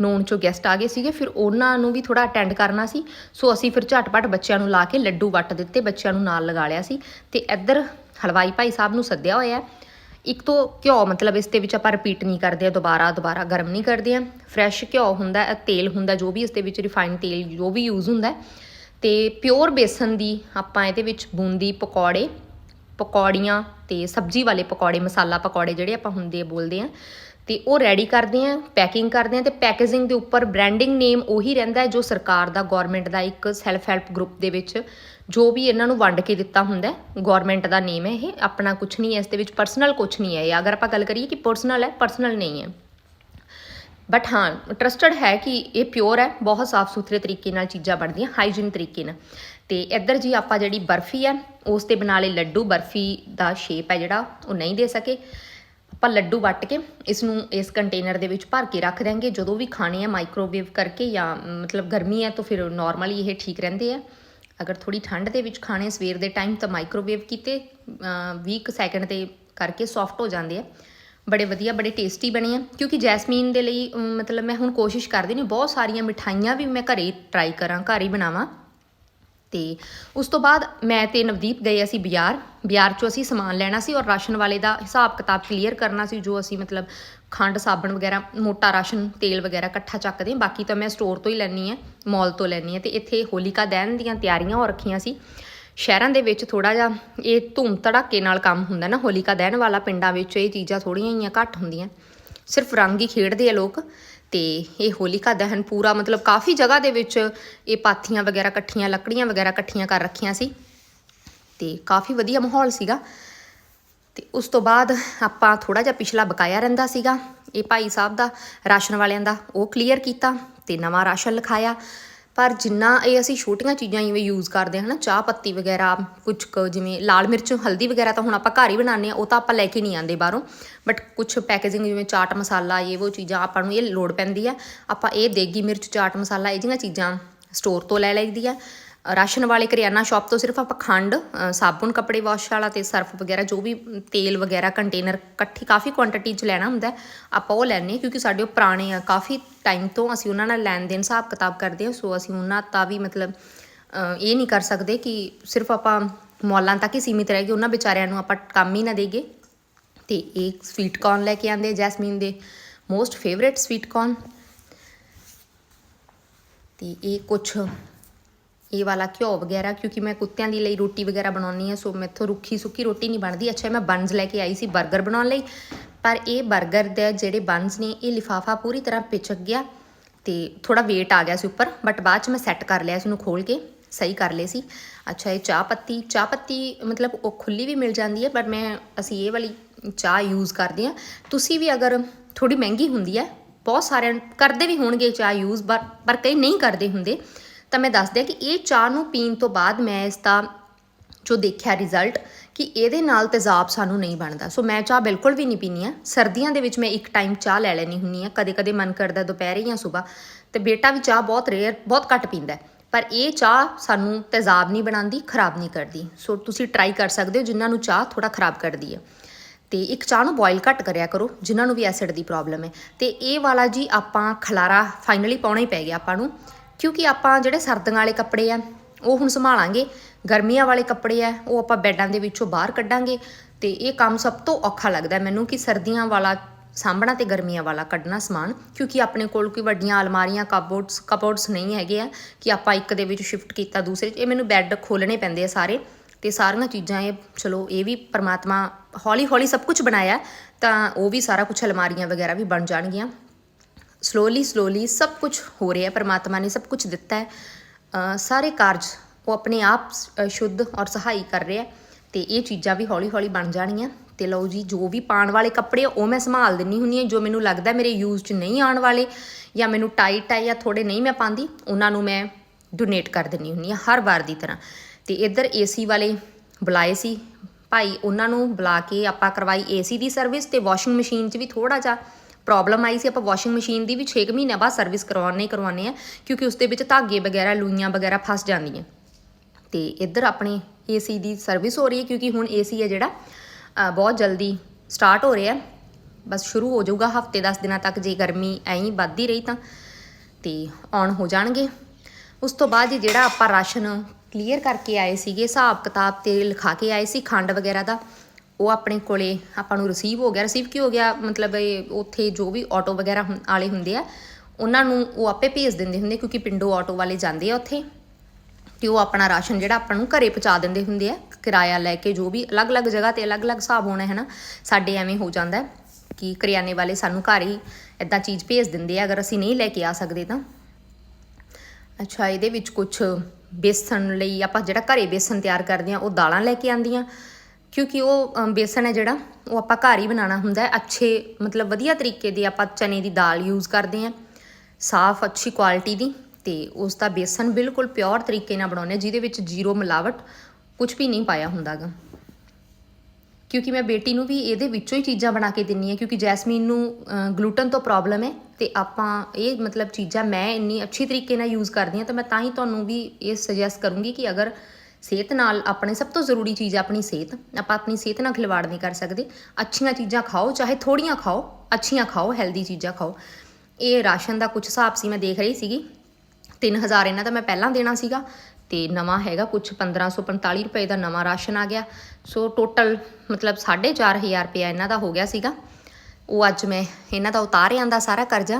ਨੋਨ ਚੋਂ ਗੈਸਟ ਆ ਗਏ ਸੀਗੇ, ਫਿਰ ਉਹਨਾਂ ਨੂੰ ਵੀ ਥੋੜਾ ਅਟੈਂਡ ਕਰਨਾ ਸੀ। ਸੋ ਅਸੀਂ ਫਿਰ ਝਟਪਟ ਬੱਚਿਆਂ ਨੂੰ ਲਾ ਕੇ ਲੱਡੂ ਵੱਟ ਦਿੱਤੇ, ਬੱਚਿਆਂ ਨੂੰ ਨਾਲ ਲਗਾ ਲਿਆ ਸੀ। ਤੇ ਇੱਧਰ ਹਲਵਾਈ ਭਾਈ ਸਾਹਿਬ ਨੂੰ ਸੱਦਿਆ ਹੋਇਆ ਹੈ ਇੱਕ ਤੋਂ ਘਿਓ, ਮਤਲਬ ਇਸ ਦੇ ਵਿੱਚ ਆਪਾਂ ਰਿਪੀਟ ਨਹੀਂ ਕਰਦੇ ਆ, ਦੁਬਾਰਾ ਦੁਬਾਰਾ ਗਰਮ ਨਹੀਂ ਕਰਦੇ ਆ। ਫਰੈਸ਼ ਘਿਓ ਹੁੰਦਾ ਹੈ, ਤੇਲ ਹੁੰਦਾ, ਜੋ ਵੀ ਇਸ ਦੇ ਵਿੱਚ ਰਿਫਾਈਨਡ ਤੇਲ, ਜੋ ਵੀ ਯੂਜ਼ ਹੁੰਦਾ ਹੈ। ਤੇ ਪਿਓਰ ਬੇਸਨ ਦੀ ਆਪਾਂ ਇਹਦੇ ਵਿੱਚ ਬੂੰਦੀ, ਪਕੌੜੇ, ਪਕੌੜੀਆਂ ਤੇ ਸਬਜ਼ੀ ਵਾਲੇ ਪਕੌੜੇ, ਮਸਾਲਾ ਪਕੌੜੇ ਜਿਹੜੇ ਆਪਾਂ ਹੁੰਦੇ ਆ, ਬੋਲਦੇ ਆ। ਤੇ ਉਹ ਰੈਡੀ ਕਰਦੇ ਆ ਪੈਕਿੰਗ ਕਰਦੇ ਆ ਤੇ ਪੈਕੇਜਿੰਗ ਦੇ ਉੱਪਰ ਬ੍ਰਾਂਡਿੰਗ ਨੇਮ ਉਹੀ ਰਹਿੰਦਾ ਹੈ ਜੋ ਸਰਕਾਰ ਦਾ ਗਵਰਨਮੈਂਟ ਦਾ ਇੱਕ ਸੈਲਫ ਹੈਲਪ ਗਰੁੱਪ ਦੇ ਵਿੱਚ ਜੋ ਵੀ ਇਹਨਾਂ ਨੂੰ ਵੰਡ ਕੇ ਦਿੱਤਾ ਹੁੰਦਾ ਹੈ ਗਵਰਨਮੈਂਟ ਦਾ ਨੇਮ ਹੈ ਇਹ, ਆਪਣਾ ਕੁਝ ਨਹੀਂ ਹੈ, ਇਸ ਦੇ ਵਿੱਚ ਪਰਸਨਲ ਕੁਝ ਨਹੀਂ ਹੈ ਇਹ। ਅਗਰ ਆਪਾਂ ਗੱਲ ਕਰੀਏ ਕਿ ਪਰਸਨਲ ਹੈ ਪਰਸਨਲ ਨਹੀਂ ਹੈ। ਬਟ ਹਾਂ ਟਰਸਟਡ ਹੈ ਕਿ ਇਹ ਪਿਓਰ ਹੈ, ਬਹੁਤ ਸਾਫ਼ ਸੁਥਰੇ ਤਰੀਕੇ ਨਾਲ ਚੀਜ਼ਾਂ ਬਣਦੀਆਂ ਹਾਈਜੀਨ ਤਰੀਕੇ ਨਾਲ। ਤੇ ਇੱਧਰ ਜੀ ਆਪਾਂ ਜਿਹੜੀ ਬਰਫੀ ਹੈ, ਉਸ ਤੇ ਬਣਾ ਲਏ ਲੱਡੂ, ਬਰਫੀ ਦਾ ਸ਼ੇਪ ਹੈ ਜਿਹੜਾ, ਉਹ ਨਹੀਂ ਦੇ ਸਕੇ। ਆਪਾਂ ਲੱਡੂ ਵੱਟ ਕੇ ਇਸ ਨੂੰ ਇਸ ਕੰਟੇਨਰ ਦੇ ਵਿੱਚ ਭਰ ਕੇ ਰੱਖ ਦਿਆਂਗੇ। ਜਦੋਂ ਵੀ ਖਾਣੇ ਆ ਮਾਈਕ੍ਰੋਵੇਵ ਕਰਕੇ ਜਾਂ, ਮਤਲਬ ਗਰਮੀ ਹੈ, ਤਾਂ ਫਿਰ ਨਾਰਮਲੀ ਇਹ ਠੀਕ ਰਹਿੰਦੇ ਆ। ਅਗਰ ਥੋੜੀ ਠੰਡ ਦੇ ਵਿੱਚ ਖਾਣੇ ਸਵੇਰ ਦੇ ਟਾਈਮ ਤਾਂ ਮਾਈਕ੍ਰੋਵੇਵ ਕੀਤੇ 20 ਸੈਕਿੰਡ ਤੇ ਕਰਕੇ ਸੌਫਟ ਹੋ ਜਾਂਦੇ ਆ। ਬੜੇ ਵਧੀਆ, ਬੜੇ ਟੇਸਟੀ ਬਣੇ ਆ। ਕਿਉਂਕਿ ਜੈਸਮੀਨ ਦੇ ਲਈ ਮਤਲਬ ਮੈਂ ਹੁਣ ਕੋਸ਼ਿਸ਼ ਕਰਦੀ ਨੇ ਬਹੁਤ ਸਾਰੀਆਂ ਮਿਠਾਈਆਂ ਵੀ ਮੈਂ ਘਰੇ ਟਰਾਈ ਕਰਾਂ, ਘਰ ਹੀ ਬਣਾਵਾਂ। ਤੇ ਉਸ ਤੋਂ ਬਾਅਦ ਮੈਂ ਤੇ ਨਵਦੀਪ ਗਏ ਅਸੀਂ ਬਾਜ਼ਾਰ। ਬਾਜ਼ਾਰ ਚੋਂ ਅਸੀਂ ਸਮਾਨ ਲੈਣਾ ਸੀ ਔਰ ਰਾਸ਼ਨ ਵਾਲੇ ਦਾ ਹਿਸਾਬ ਕਿਤਾਬ ਕਲੀਅਰ ਕਰਨਾ ਸੀ, ਜੋ ਅਸੀਂ ਮਤਲਬ ਖੰਡ, ਸਾਬਣ ਵਗੈਰਾ, ਮੋਟਾ ਰਾਸ਼ਨ, ਤੇਲ ਵਗੈਰਾ ਇਕੱਠਾ ਚੱਕਦੇ ਹਾਂ। ਬਾਕੀ ਤਾਂ ਮੈਂ ਸਟੋਰ ਤੋਂ ਹੀ ਲੈਣੀ ਹੈ ਮਾਲ ਤੋਂ ਲੈਣੀ ਹੈ ਤੇ ਇੱਥੇ ਹੋਲਿਕਾ ਦਹਨ ਦੀਆਂ ਤਿਆਰੀਆਂ ਹੋ ਰੱਖੀਆਂ ਸੀ। ਸ਼ਹਿਰਾਂ ਦੇ ਵਿੱਚ ਥੋੜਾ ਜਿਹਾ ਇਹ ਧੂਮ ਧੜਾਕੇ ਨਾਲ ਕੰਮ ਹੁੰਦਾ ਨਾ, ਹੋਲਿਕਾ ਦਹਨ ਵਾਲਾ ਪਿੰਡਾਂ ਵਿੱਚ ਇਹ ਚੀਜ਼ਾਂ ਥੋੜੀਆਂ ਜਿਹੀਆਂ ਘੱਟ ਹੁੰਦੀਆਂ। ਸਿਰਫ ਰੰਗ ਹੀ ਖੇਡਦੇ ਆ ਲੋਕ ਤੇ ਇਹ ਹੋਲਿਕਾ ਦਹਨ ਪੂਰਾ ਮਤਲਬ ਕਾਫੀ ਜਗ੍ਹਾ ਦੇ ਵਿੱਚ ਇਹ ਪਾਥੀਆਂ ਵਗੈਰਾ ਇਕੱਠੀਆਂ, ਲੱਕੜੀਆਂ ਵਗੈਰਾ ਇਕੱਠੀਆਂ ਕਰ ਰੱਖੀਆਂ ਸੀ ਤੇ ਕਾਫੀ ਵਧੀਆ ਮਾਹੌਲ ਸੀਗਾ। ਤੇ ਉਸ ਤੋਂ ਬਾਅਦ ਆਪਾਂ ਥੋੜਾ ਜਿਹਾ ਪਿਛਲਾ ਬਕਾਇਆ ਰਹਿੰਦਾ ਸੀਗਾ। ਇਹ ਭਾਈ ਸਾਹਿਬ ਦਾ, ਰਾਸ਼ਨ ਵਾਲਿਆਂ ਦਾ ਉਹ ਕਲੀਅਰ ਕੀਤਾ ਤੇ ਨਵਾਂ ਰਾਸ਼ਨ ਲਿਖਾਇਆ। ਪਰ ਜਿੰਨਾ ਇਹ ਅਸੀਂ ਛੋਟੀਆਂ ਚੀਜ਼ਾਂ ਜਿਵੇਂ ਯੂਜ਼ ਕਰਦੇ ਹਾਂ ਨਾ ਚਾਹ ਪੱਤੀ ਵਗੈਰਾ ਕੁਝ ਕੁ ਜਿਵੇਂ ਲਾਲ ਮਿਰਚ, ਹਲਦੀ ਵਗੈਰਾ ਤਾਂ ਹੁਣ ਆਪਾਂ ਘਰ ਹੀ ਬਣਾਉਂਦੇ ਆ, ਉਹ ਤਾਂ ਆਪਾਂ ਲੈ ਕੇ ਨਹੀਂ ਆਉਂਦੇ ਬਾਹਰੋਂ। ਬਟ ਕੁਝ ਪੈਕੇਜਿੰਗ ਜਿਵੇਂ ਚਾਟ ਮਸਾਲਾ, ਇਹ ਉਹ ਚੀਜ਼ਾਂ ਆਪਾਂ ਨੂੰ ਇਹ ਲੋੜ ਪੈਂਦੀ ਆ। ਆਪਾਂ ਇਹ ਦੇਗੀ ਮਿਰਚ, ਚਾਟ ਮਸਾਲਾ, ਇਹ ਜਿਹੀਆਂ ਚੀਜ਼ਾਂ ਸਟੋਰ ਤੋਂ ਲੈ ਲਈਦੀ ਆ। ਰਾਸ਼ਨ ਵਾਲੇ ਕਰਿਆਨਾ ਸ਼ਾਪ ਤੋਂ ਸਿਰਫ ਆਪਾਂ ਖੰਡ ਅ, ਕੱਪੜੇ ਵਾਸ਼ ਵਾਲਾ ਤੇ ਸਰਫ ਵਗੈਰਾ ਜੋ ਵੀ ਤੇਲ ਵਗੈਰਾ ਕੰਟੇਨਰ ਇਕੱਠੀ ਕਾਫੀ ਕੁਆਂਟੀਟੀ 'ਚ ਲੈਣਾ ਹੁੰਦਾ ਆਪਾਂ ਉਹ ਲੈਣੇ ਕਿਉਂਕਿ ਸਾਡੇ ਉਹ ਪੁਰਾਣੇ ਆ ਕਾਫੀ ਟਾਈਮ ਤੋਂ ਅਸੀਂ ਉਹਨਾਂ ਨਾਲ ਲੈਣ ਦੇਣ ਹਿਸਾਬ ਕਿਤਾਬ ਕਰਦੇ ਹਾਂ ਸੋ ਅਸੀਂ ਉਹਨਾਂ ਦਾ ਵੀ ਮਤਲਬ ਇਹ ਨਹੀਂ ਕਰ ਸਕਦੇ ਕਿ ਸਿਰਫ ਆਪਾਂ ਮੌਲਾਂ ਤੱਕ ਹੀ ਸੀਮਿਤ ਰਹਿ ਗਏ ਉਹਨਾਂ ਵਿਚਾਰਿਆਂ ਨੂੰ ਆਪਾਂ ਕੰਮ ਹੀ ਨਾ ਦੇਈਏ। ਤੇ ਇਹ ਸਵੀਟ ਕੌਰਨ ਲੈ ਕੇ ਆਂਦੇ ਜੈਸਮੀਨ ਦੇ ਮੋਸਟ ਫੇਵਰੇਟ ਸਵੀਟ ਕੌਰਨ ਤੇ ਇਹ ਕੁਛ ਇਹ ਵਾਲਾ ਘਿਓ ਵਗੈਰਾ, ਕਿਉਂਕਿ ਮੈਂ ਕੁੱਤਿਆਂ ਦੀ ਲਈ ਰੋਟੀ ਵਗੈਰਾ ਬਣਾਉਣੀ ਹੈ, ਸੋ ਮੈਥੋਂ ਰੁੱਖੀ ਸੁੱਕੀ ਰੋਟੀ ਨਹੀਂ ਬਣਦੀ। ਅੱਛਾ, ਮੈਂ ਬੰਸ ਲੈ ਕੇ ਆਈ ਸੀ 버ਗਰ ਬਣਾਉਣ ਲਈ, ਪਰ ਇਹ 버ਗਰ ਦੇ ਜਿਹੜੇ ਬੰਸ ਨੇ, ਇਹ ਲਿਫਾਫਾ ਪੂਰੀ ਤਰ੍ਹਾਂ ਪਿਚਕ ਗਿਆ ਤੇ ਥੋੜਾ weight ਆ ਗਿਆ ਸੀ ਉੱਪਰ ਬਟ ਬਾਅਦ ਚ ਮੈਂ ਸੈੱਟ ਕਰ ਲਿਆ ਇਸ ਨੂੰ ਖੋਲ ਕੇ, ਸਹੀ ਕਰ ਲਏ ਸੀ। ਅੱਛਾ, ਇਹ ਚਾਹ ਪੱਤੀ ਚਾਹ ਪੱਤੀ ਮਤਲਬ ਉਹ ਖੁੱਲੀ ਵੀ ਮਿਲ ਜਾਂਦੀ ਹੈ ਪਰ ਮੈਂ ਅਸੀਂ ਇਹ ਵਾਲੀ ਚਾਹ ਯੂਜ਼ ਕਰਦੇ ਆ ਤੁਸੀਂ ਵੀ ਅਗਰ ਥੋੜੀ ਮਹਿੰਗੀ ਹੁੰਦੀ ਹੈ, ਬਹੁਤ ਸਾਰਿਆਂ, ਕਰਦੇ ਵੀ ਹੋਣਗੇ ਚਾਹ ਯੂਜ਼ ਪਰ ਕਈ ਨਹੀਂ ਕਰਦੇ ਹੁੰਦੇ। ਤਾਂ ਮੈਂ ਦੱਸ ਦਿਆਂ ਕਿ ਇਹ ਚਾਹ ਨੂੰ ਪੀਣ ਤੋਂ ਬਾਅਦ ਮੈਂ ਇਸ ਦਾ ਜੋ ਦੇਖਿਆ ਰਿਜ਼ਲਟ ਕਿ ਇਹਦੇ ਨਾਲ ਤੇਜ਼ਾਬ ਸਾਨੂੰ ਨਹੀਂ ਬਣਦਾ। ਸੋ ਮੈਂ ਚਾਹ ਬਿਲਕੁਲ ਵੀ ਨਹੀਂ ਪੀਨੀ ਆ ਸਰਦੀਆਂ ਦੇ ਵਿੱਚ ਮੈਂ ਇੱਕ ਟਾਈਮ ਚਾਹ ਲੈ ਲੈਣੀ ਹੁੰਨੀ ਆ ਕਦੇ ਕਦੇ ਮਨ ਕਰਦਾ ਦੁਪਹਿਰੇ ਜਾਂ ਸਵੇਰ। ਤੇ ਬੇਟਾ ਵੀ ਚਾਹ ਬਹੁਤ ਰੇਅਰ ਬਹੁਤ ਘੱਟ ਪੀਂਦਾ ਪਰ ਇਹ ਚਾਹ ਸਾਨੂੰ ਤੇਜ਼ਾਬ ਨਹੀਂ ਬਣਾਉਂਦੀ, ਖਰਾਬ ਨਹੀਂ ਕਰਦੀ। ਸੋ ਤੁਸੀਂ ਟਰਾਈ ਕਰ ਸਕਦੇ ਹੋ, ਜਿਨ੍ਹਾਂ ਨੂੰ ਚਾਹ ਥੋੜਾ ਖਰਾਬ ਕਰਦੀ ਹੈ। ਤੇ ਇੱਕ ਚਾਹ ਨੂੰ ਬੋਇਲ ਘੱਟ ਕਰਿਆ ਕਰੋ, ਜਿਨ੍ਹਾਂ ਨੂੰ ਵੀ ਐਸਿਡ ਦੀ ਪ੍ਰੋਬਲਮ ਹੈ। ਤੇ ਇਹ ਵਾਲਾ ਜੀ ਆਪਾਂ ਖਲਾਰਾ ਫਾਈਨਲੀ ਪਾਉਣਾ ਹੀ ਪੈ ਗਿਆ ਆਪਾਂ ਨੂੰ। ਕਿਉਂਕਿ ਆਪਾਂ ਜਿਹੜੇ ਸਰਦੀਆਂ ਵਾਲੇ ਕੱਪੜੇ ਆ, ਉਹ ਹੁਣ ਸੰਭਾਲਾਂਗੇ, ਗਰਮੀਆਂ ਵਾਲੇ ਕੱਪੜੇ ਆ, ਉਹ ਆਪਾਂ ਬੈੱਡਾਂ ਦੇ ਵਿੱਚੋਂ ਬਾਹਰ ਕੱਢਾਂਗੇ ਤੇ ਇਹ ਕੰਮ ਸਭ ਤੋਂ ਔਖਾ ਲੱਗਦਾ ਮੈਨੂੰ ਕਿ ਸਰਦੀਆਂ ਵਾਲਾ ਸਾਂਭਣਾ ਤੇ ਗਰਮੀਆਂ ਵਾਲਾ ਕੱਢਣਾ ਸਮਾਨ, ਕਿਉਂਕਿ ਆਪਣੇ ਕੋਲ ਕੋਈ ਵੱਡੀਆਂ ਅਲਮਾਰੀਆਂ ਕਪਬੋਰਡਸ ਕਪਬੋਰਡਸ ਨਹੀਂ ਹੈਗੇ ਆ ਕਿ ਆਪਾਂ ਇੱਕ ਦੇ ਵਿੱਚ ਸ਼ਿਫਟ ਕੀਤਾ ਦੂਸਰੇ, ਇਹ ਮੈਨੂੰ ਬੈੱਡ ਖੋਲਣੇ ਪੈਂਦੇ ਆ ਸਾਰੇ ਤੇ ਸਾਰੀਆਂ ਚੀਜ਼ਾਂ ਇਹ, ਚਲੋ ਇਹ ਵੀ ਪਰਮਾਤਮਾ ਹੌਲੀ ਹੌਲੀ ਸਭ ਕੁਝ ਬਣਾਇਆ, ਤਾਂ ਉਹ ਵੀ ਸਾਰਾ ਕੁਝ ਅਲਮਾਰੀਆਂ ਵਗੈਰਾ ਵੀ ਬਣ ਜਾਣਗੀਆਂ। ਸਲੋਲੀ ਸਲੋਲੀ ਸਭ ਕੁਝ ਹੋ ਰਿਹਾ ਹੈ ਪਰਮਾਤਮਾ ਨੇ ਸਭ ਕੁਝ ਦਿੱਤਾ ਹੈ। ਸਾਰੇ ਕਾਰਜ ਉਹ ਆਪਣੇ ਆਪ ਸ਼ੁੱਧ ਔਰ ਸਹਾਈ ਕਰ ਰਿਹਾ ਹੈ ਤੇ ਇਹ ਚੀਜ਼ਾਂ ਵੀ ਹੌਲੀ ਹੌਲੀ ਬਣ ਜਾਣਗੀਆਂ ਤੇ ਲਓ ਜੀ ਜੋ ਵੀ ਪਾਣ ਵਾਲੇ ਕੱਪੜੇ ਆ, ਉਹ ਮੈਂ ਸੰਭਾਲ ਦਿੰਨੀ ਹੁੰਨੀ ਆ ਜੋ ਮੈਨੂੰ ਲੱਗਦਾ ਮੇਰੇ ਯੂਜ਼ 'ਚ ਨਹੀਂ ਆਉਣ ਵਾਲੇ ਜਾਂ ਮੈਨੂੰ ਟਾਈਟ ਹੈ ਜਾਂ ਥੋੜੇ ਨਹੀਂ ਮੈਂ ਪਾਉਂਦੀ ਉਹਨਾਂ ਨੂੰ ਮੈਂ ਡੋਨੇਟ ਕਰ ਦਿੰਨੀ ਹੁੰਨੀ ਆ ਹਰ ਵਾਰ ਦੀ ਤਰ੍ਹਾਂ। ਤੇ ਇੱਧਰ ਏਸੀ ਵਾਲੇ ਬੁਲਾਏ ਸੀ। ਭਾਈ ਉਹਨਾਂ ਨੂੰ ਬੁਲਾ ਕੇ ਆਪਾਂ ਕਰਵਾਈ ਏਸੀ ਦੀ ਸਰਵਿਸ ਤੇ ਵਾਸ਼ਿੰਗ ਮਸ਼ੀਨ 'ਚ ਵੀ ਥੋੜਾ ਜਿਹਾ। ਪ੍ਰੋਬਲਮ ਆਈ ਸੀ, ਆਪਾਂ ਵਾਸ਼ਿੰਗ ਮਸ਼ੀਨ ਦੀ ਵੀ 6 ਮਹੀਨਿਆਂ ਬਾਅਦ ਸਰਵਿਸ ਕਰਵਾਉਣੇ ਹੀ ਕਰਵਾਉਣੇ ਆ ਕਿਉਂਕਿ ਉਸ ਦੇ ਵਿੱਚ ਧਾਗੇ ਵਗੈਰਾ, ਲੂਈਆਂ ਵਗੈਰਾ ਫਸ ਜਾਂਦੀਆਂ। ਤੇ ਇੱਧਰ ਆਪਣੇ ਏਸੀ ਦੀ ਸਰਵਿਸ ਹੋ ਰਹੀ ਹੈ, ਕਿਉਂਕਿ ਹੁਣ ਏਸੀ ਹੈ ਜਿਹੜਾ ਬਹੁਤ ਜਲਦੀ ਸਟਾਰਟ ਹੋ ਰਿਹਾ ਬਸ ਸ਼ੁਰੂ ਹੋ ਜਾਊਗਾ, ਹਫ਼ਤੇ 10 ਦਿਨਾਂ ਤੱਕ ਜੇ ਗਰਮੀ ਐਂ ਵੱਧਦੀ ਰਹੀ ਤਾਂ, ਤੇ ਔਨ ਹੋ ਜਾਣਗੇ। ਉਸ ਤੋਂ ਬਾਅਦ ਜੀ ਜਿਹੜਾ ਆਪਾਂ ਰਾਸ਼ਨ ਕਲੀਅਰ ਕਰਕੇ ਆਏ ਸੀਗੇ, ਹਿਸਾਬ ਕਿਤਾਬ ਤੇ ਲਿਖਾ ਕੇ ਆਏ ਸੀ, ਖੰਡ ਵਗੈਰਾ ਦਾ ਉਹ ਆਪਣੇ ਕੋਲੇ ਆਪਾਂ ਨੂੰ ਰਿਸੀਵ ਹੋ ਗਿਆ। ਰਿਸੀਵ ਕੀ ਹੋ ਗਿਆ? ਮਤਲਬ ਇਹ ਉੱਥੇ ਜੋ ਵੀ ਆਟੋ ਵਗੈਰਾ ਹੁੰ- ਵਾਲੇ ਹੁੰਦੇ ਆ, ਉਹਨਾਂ ਨੂੰ ਉਹ ਆਪੇ ਭੇਜ ਦਿੰਦੇ ਹੁੰਦੇ ਕਿਉਂਕਿ ਪਿੰਡੋਂ ਆਟੋ ਵਾਲੇ ਜਾਂਦੇ ਆ ਉੱਥੇ। ਤੇ ਉਹ ਆਪਣਾ ਰਾਸ਼ਨ ਜਿਹੜਾ ਆਪਾਂ ਨੂੰ ਘਰੇ ਪਹੁੰਚਾ ਦਿੰਦੇ ਹੁੰਦੇ ਆ, ਕਿਰਾਇਆ ਲੈ ਕੇ ਜੋ ਵੀ ਅਲੱਗ-ਅਲੱਗ ਜਗ੍ਹਾ ਤੇ ਅਲੱਗ-ਅਲੱਗ ਹਿਸਾਬ ਹੋਣਾ ਹੈ ਨਾ ਸਾਡੇ ਐਵੇਂ ਹੋ ਜਾਂਦਾ ਕਿ ਕਰਿਆਨੇ ਵਾਲੇ ਸਾਨੂੰ ਘਰ ਹੀ ਇਦਾਂ ਚੀਜ਼ ਭੇਜ ਦਿੰਦੇ ਆ, ਅਗਰ ਅਸੀਂ ਨਹੀਂ ਲੈ ਕੇ ਆ ਸਕਦੇ ਤਾਂ। ਅੱਛਾ, ਇਹਦੇ ਵਿੱਚ ਕੁਝ ਬੇਸਣ ਲਈ ਆਪਾਂ ਜਿਹੜਾ ਘਰੇ ਬੇਸਣ ਤਿਆਰ ਕਰਦੇ ਆ, ਉਹ ਦਾਲਾਂ ਲੈ ਕੇ ਆਂਦੀਆਂ ਕਿਉਂਕਿ ਉਹ ਬੇਸਨ ਹੈ ਜਿਹੜਾ, ਉਹ ਆਪਾਂ ਘਰ ਹੀ ਬਣਾਉਣਾ ਹੁੰਦਾ ਹੈ। ਅੱਛੇ, ਮਤਲਬ ਵਧੀਆ ਤਰੀਕੇ ਦੀ ਆਪਾਂ ਚਨੇ ਦੀ ਦਾਲ ਯੂਜ਼ ਕਰਦੇ ਹਾਂ। ਸਾਫ਼, ਅੱਛੀ ਕੁਆਲਿਟੀ ਦੀ। ਤੇ ਉਸ ਦਾ ਬੇਸਣ ਬਿਲਕੁਲ ਪਿਓਰ ਤਰੀਕੇ ਨਾਲ ਬਣਾਉਂਦੇ ਹਾਂ, ਜਿਹਦੇ ਵਿੱਚ ਜ਼ੀਰੋ ਮਿਲਾਵਟ ਕੁਝ ਵੀ ਨਹੀਂ ਪਾਇਆ ਹੁੰਦਾਗਾ। ਕਿਉਂਕਿ ਮੈਂ ਬੇਟੀ ਨੂੰ ਵੀ ਇਹਦੇ ਵਿੱਚੋਂ ਹੀ ਚੀਜ਼ਾਂ ਬਣਾ ਕੇ ਦਿੰਨੀ ਆ ਕਿਉਂਕਿ ਜੈਸਮੀਨ ਨੂੰ ਗਲੂਟਨ ਤੋਂ ਪ੍ਰੋਬਲਮ ਹੈ। ਤੇ ਆਪਾਂ ਇਹ ਮਤਲਬ ਚੀਜ਼ਾਂ ਮੈਂ ਇੰਨੀ ਅੱਛੀ ਤਰੀਕੇ ਨਾਲ ਯੂਜ਼ ਕਰਦੀ ਆ ਤਾਂ ਮੈਂ ਤਾਂ ਹੀ ਤੁਹਾਨੂੰ ਵੀ ਇਹ ਸੁਜੈਸਟ ਕਰੂੰਗੀ ਕਿ ਅਗਰ ਸਿਹਤ ਨਾਲ ਆਪਣੇ ਸਭ ਤੋਂ ਜ਼ਰੂਰੀ ਚੀਜ਼ ਹੈ ਆਪਣੀ ਸਿਹਤ। ਆਪਾਂ ਆਪਣੀ ਸਿਹਤ ਨਾਲ ਖਿਲਵਾੜ ਨਹੀਂ ਕਰ ਸਕਦੇ। ਅੱਛੀਆਂ ਚੀਜ਼ਾਂ ਖਾਓ, ਚਾਹੇ ਥੋੜੀਆਂ ਖਾਓ, ਅੱਛੀਆਂ ਖਾਓ ਹੈਲਦੀ ਚੀਜ਼ਾਂ ਖਾਓ। ਇਹ ਰਾਸ਼ਨ ਦਾ ਕੁਝ ਹਿਸਾਬ ਸੀ, ਮੈਂ ਦੇਖ ਰਹੀ ਸੀਗੀ। 3000 ਇਹਨਾਂ ਦਾ ਮੈਂ ਪਹਿਲਾਂ ਦੇਣਾ ਸੀਗਾ ਤੇ ਨਵਾਂ ਹੈਗਾ ਕੁਝ 1545 ਰੁਪਏ ਦਾ ਨਵਾਂ ਰਾਸ਼ਨ ਆ ਗਿਆ। ਸੋ ਟੋਟਲ ਮਤਲਬ 4500 ਰੁਪਇਆ ਇਹਨਾਂ ਦਾ ਹੋ ਗਿਆ ਸੀਗਾ। ਉਹ ਅੱਜ ਮੈਂ ਇਹਨਾਂ ਦਾ ਉਤਾਰ ਆਂਦਾ ਸਾਰਾ ਕਰਜ਼ਾ।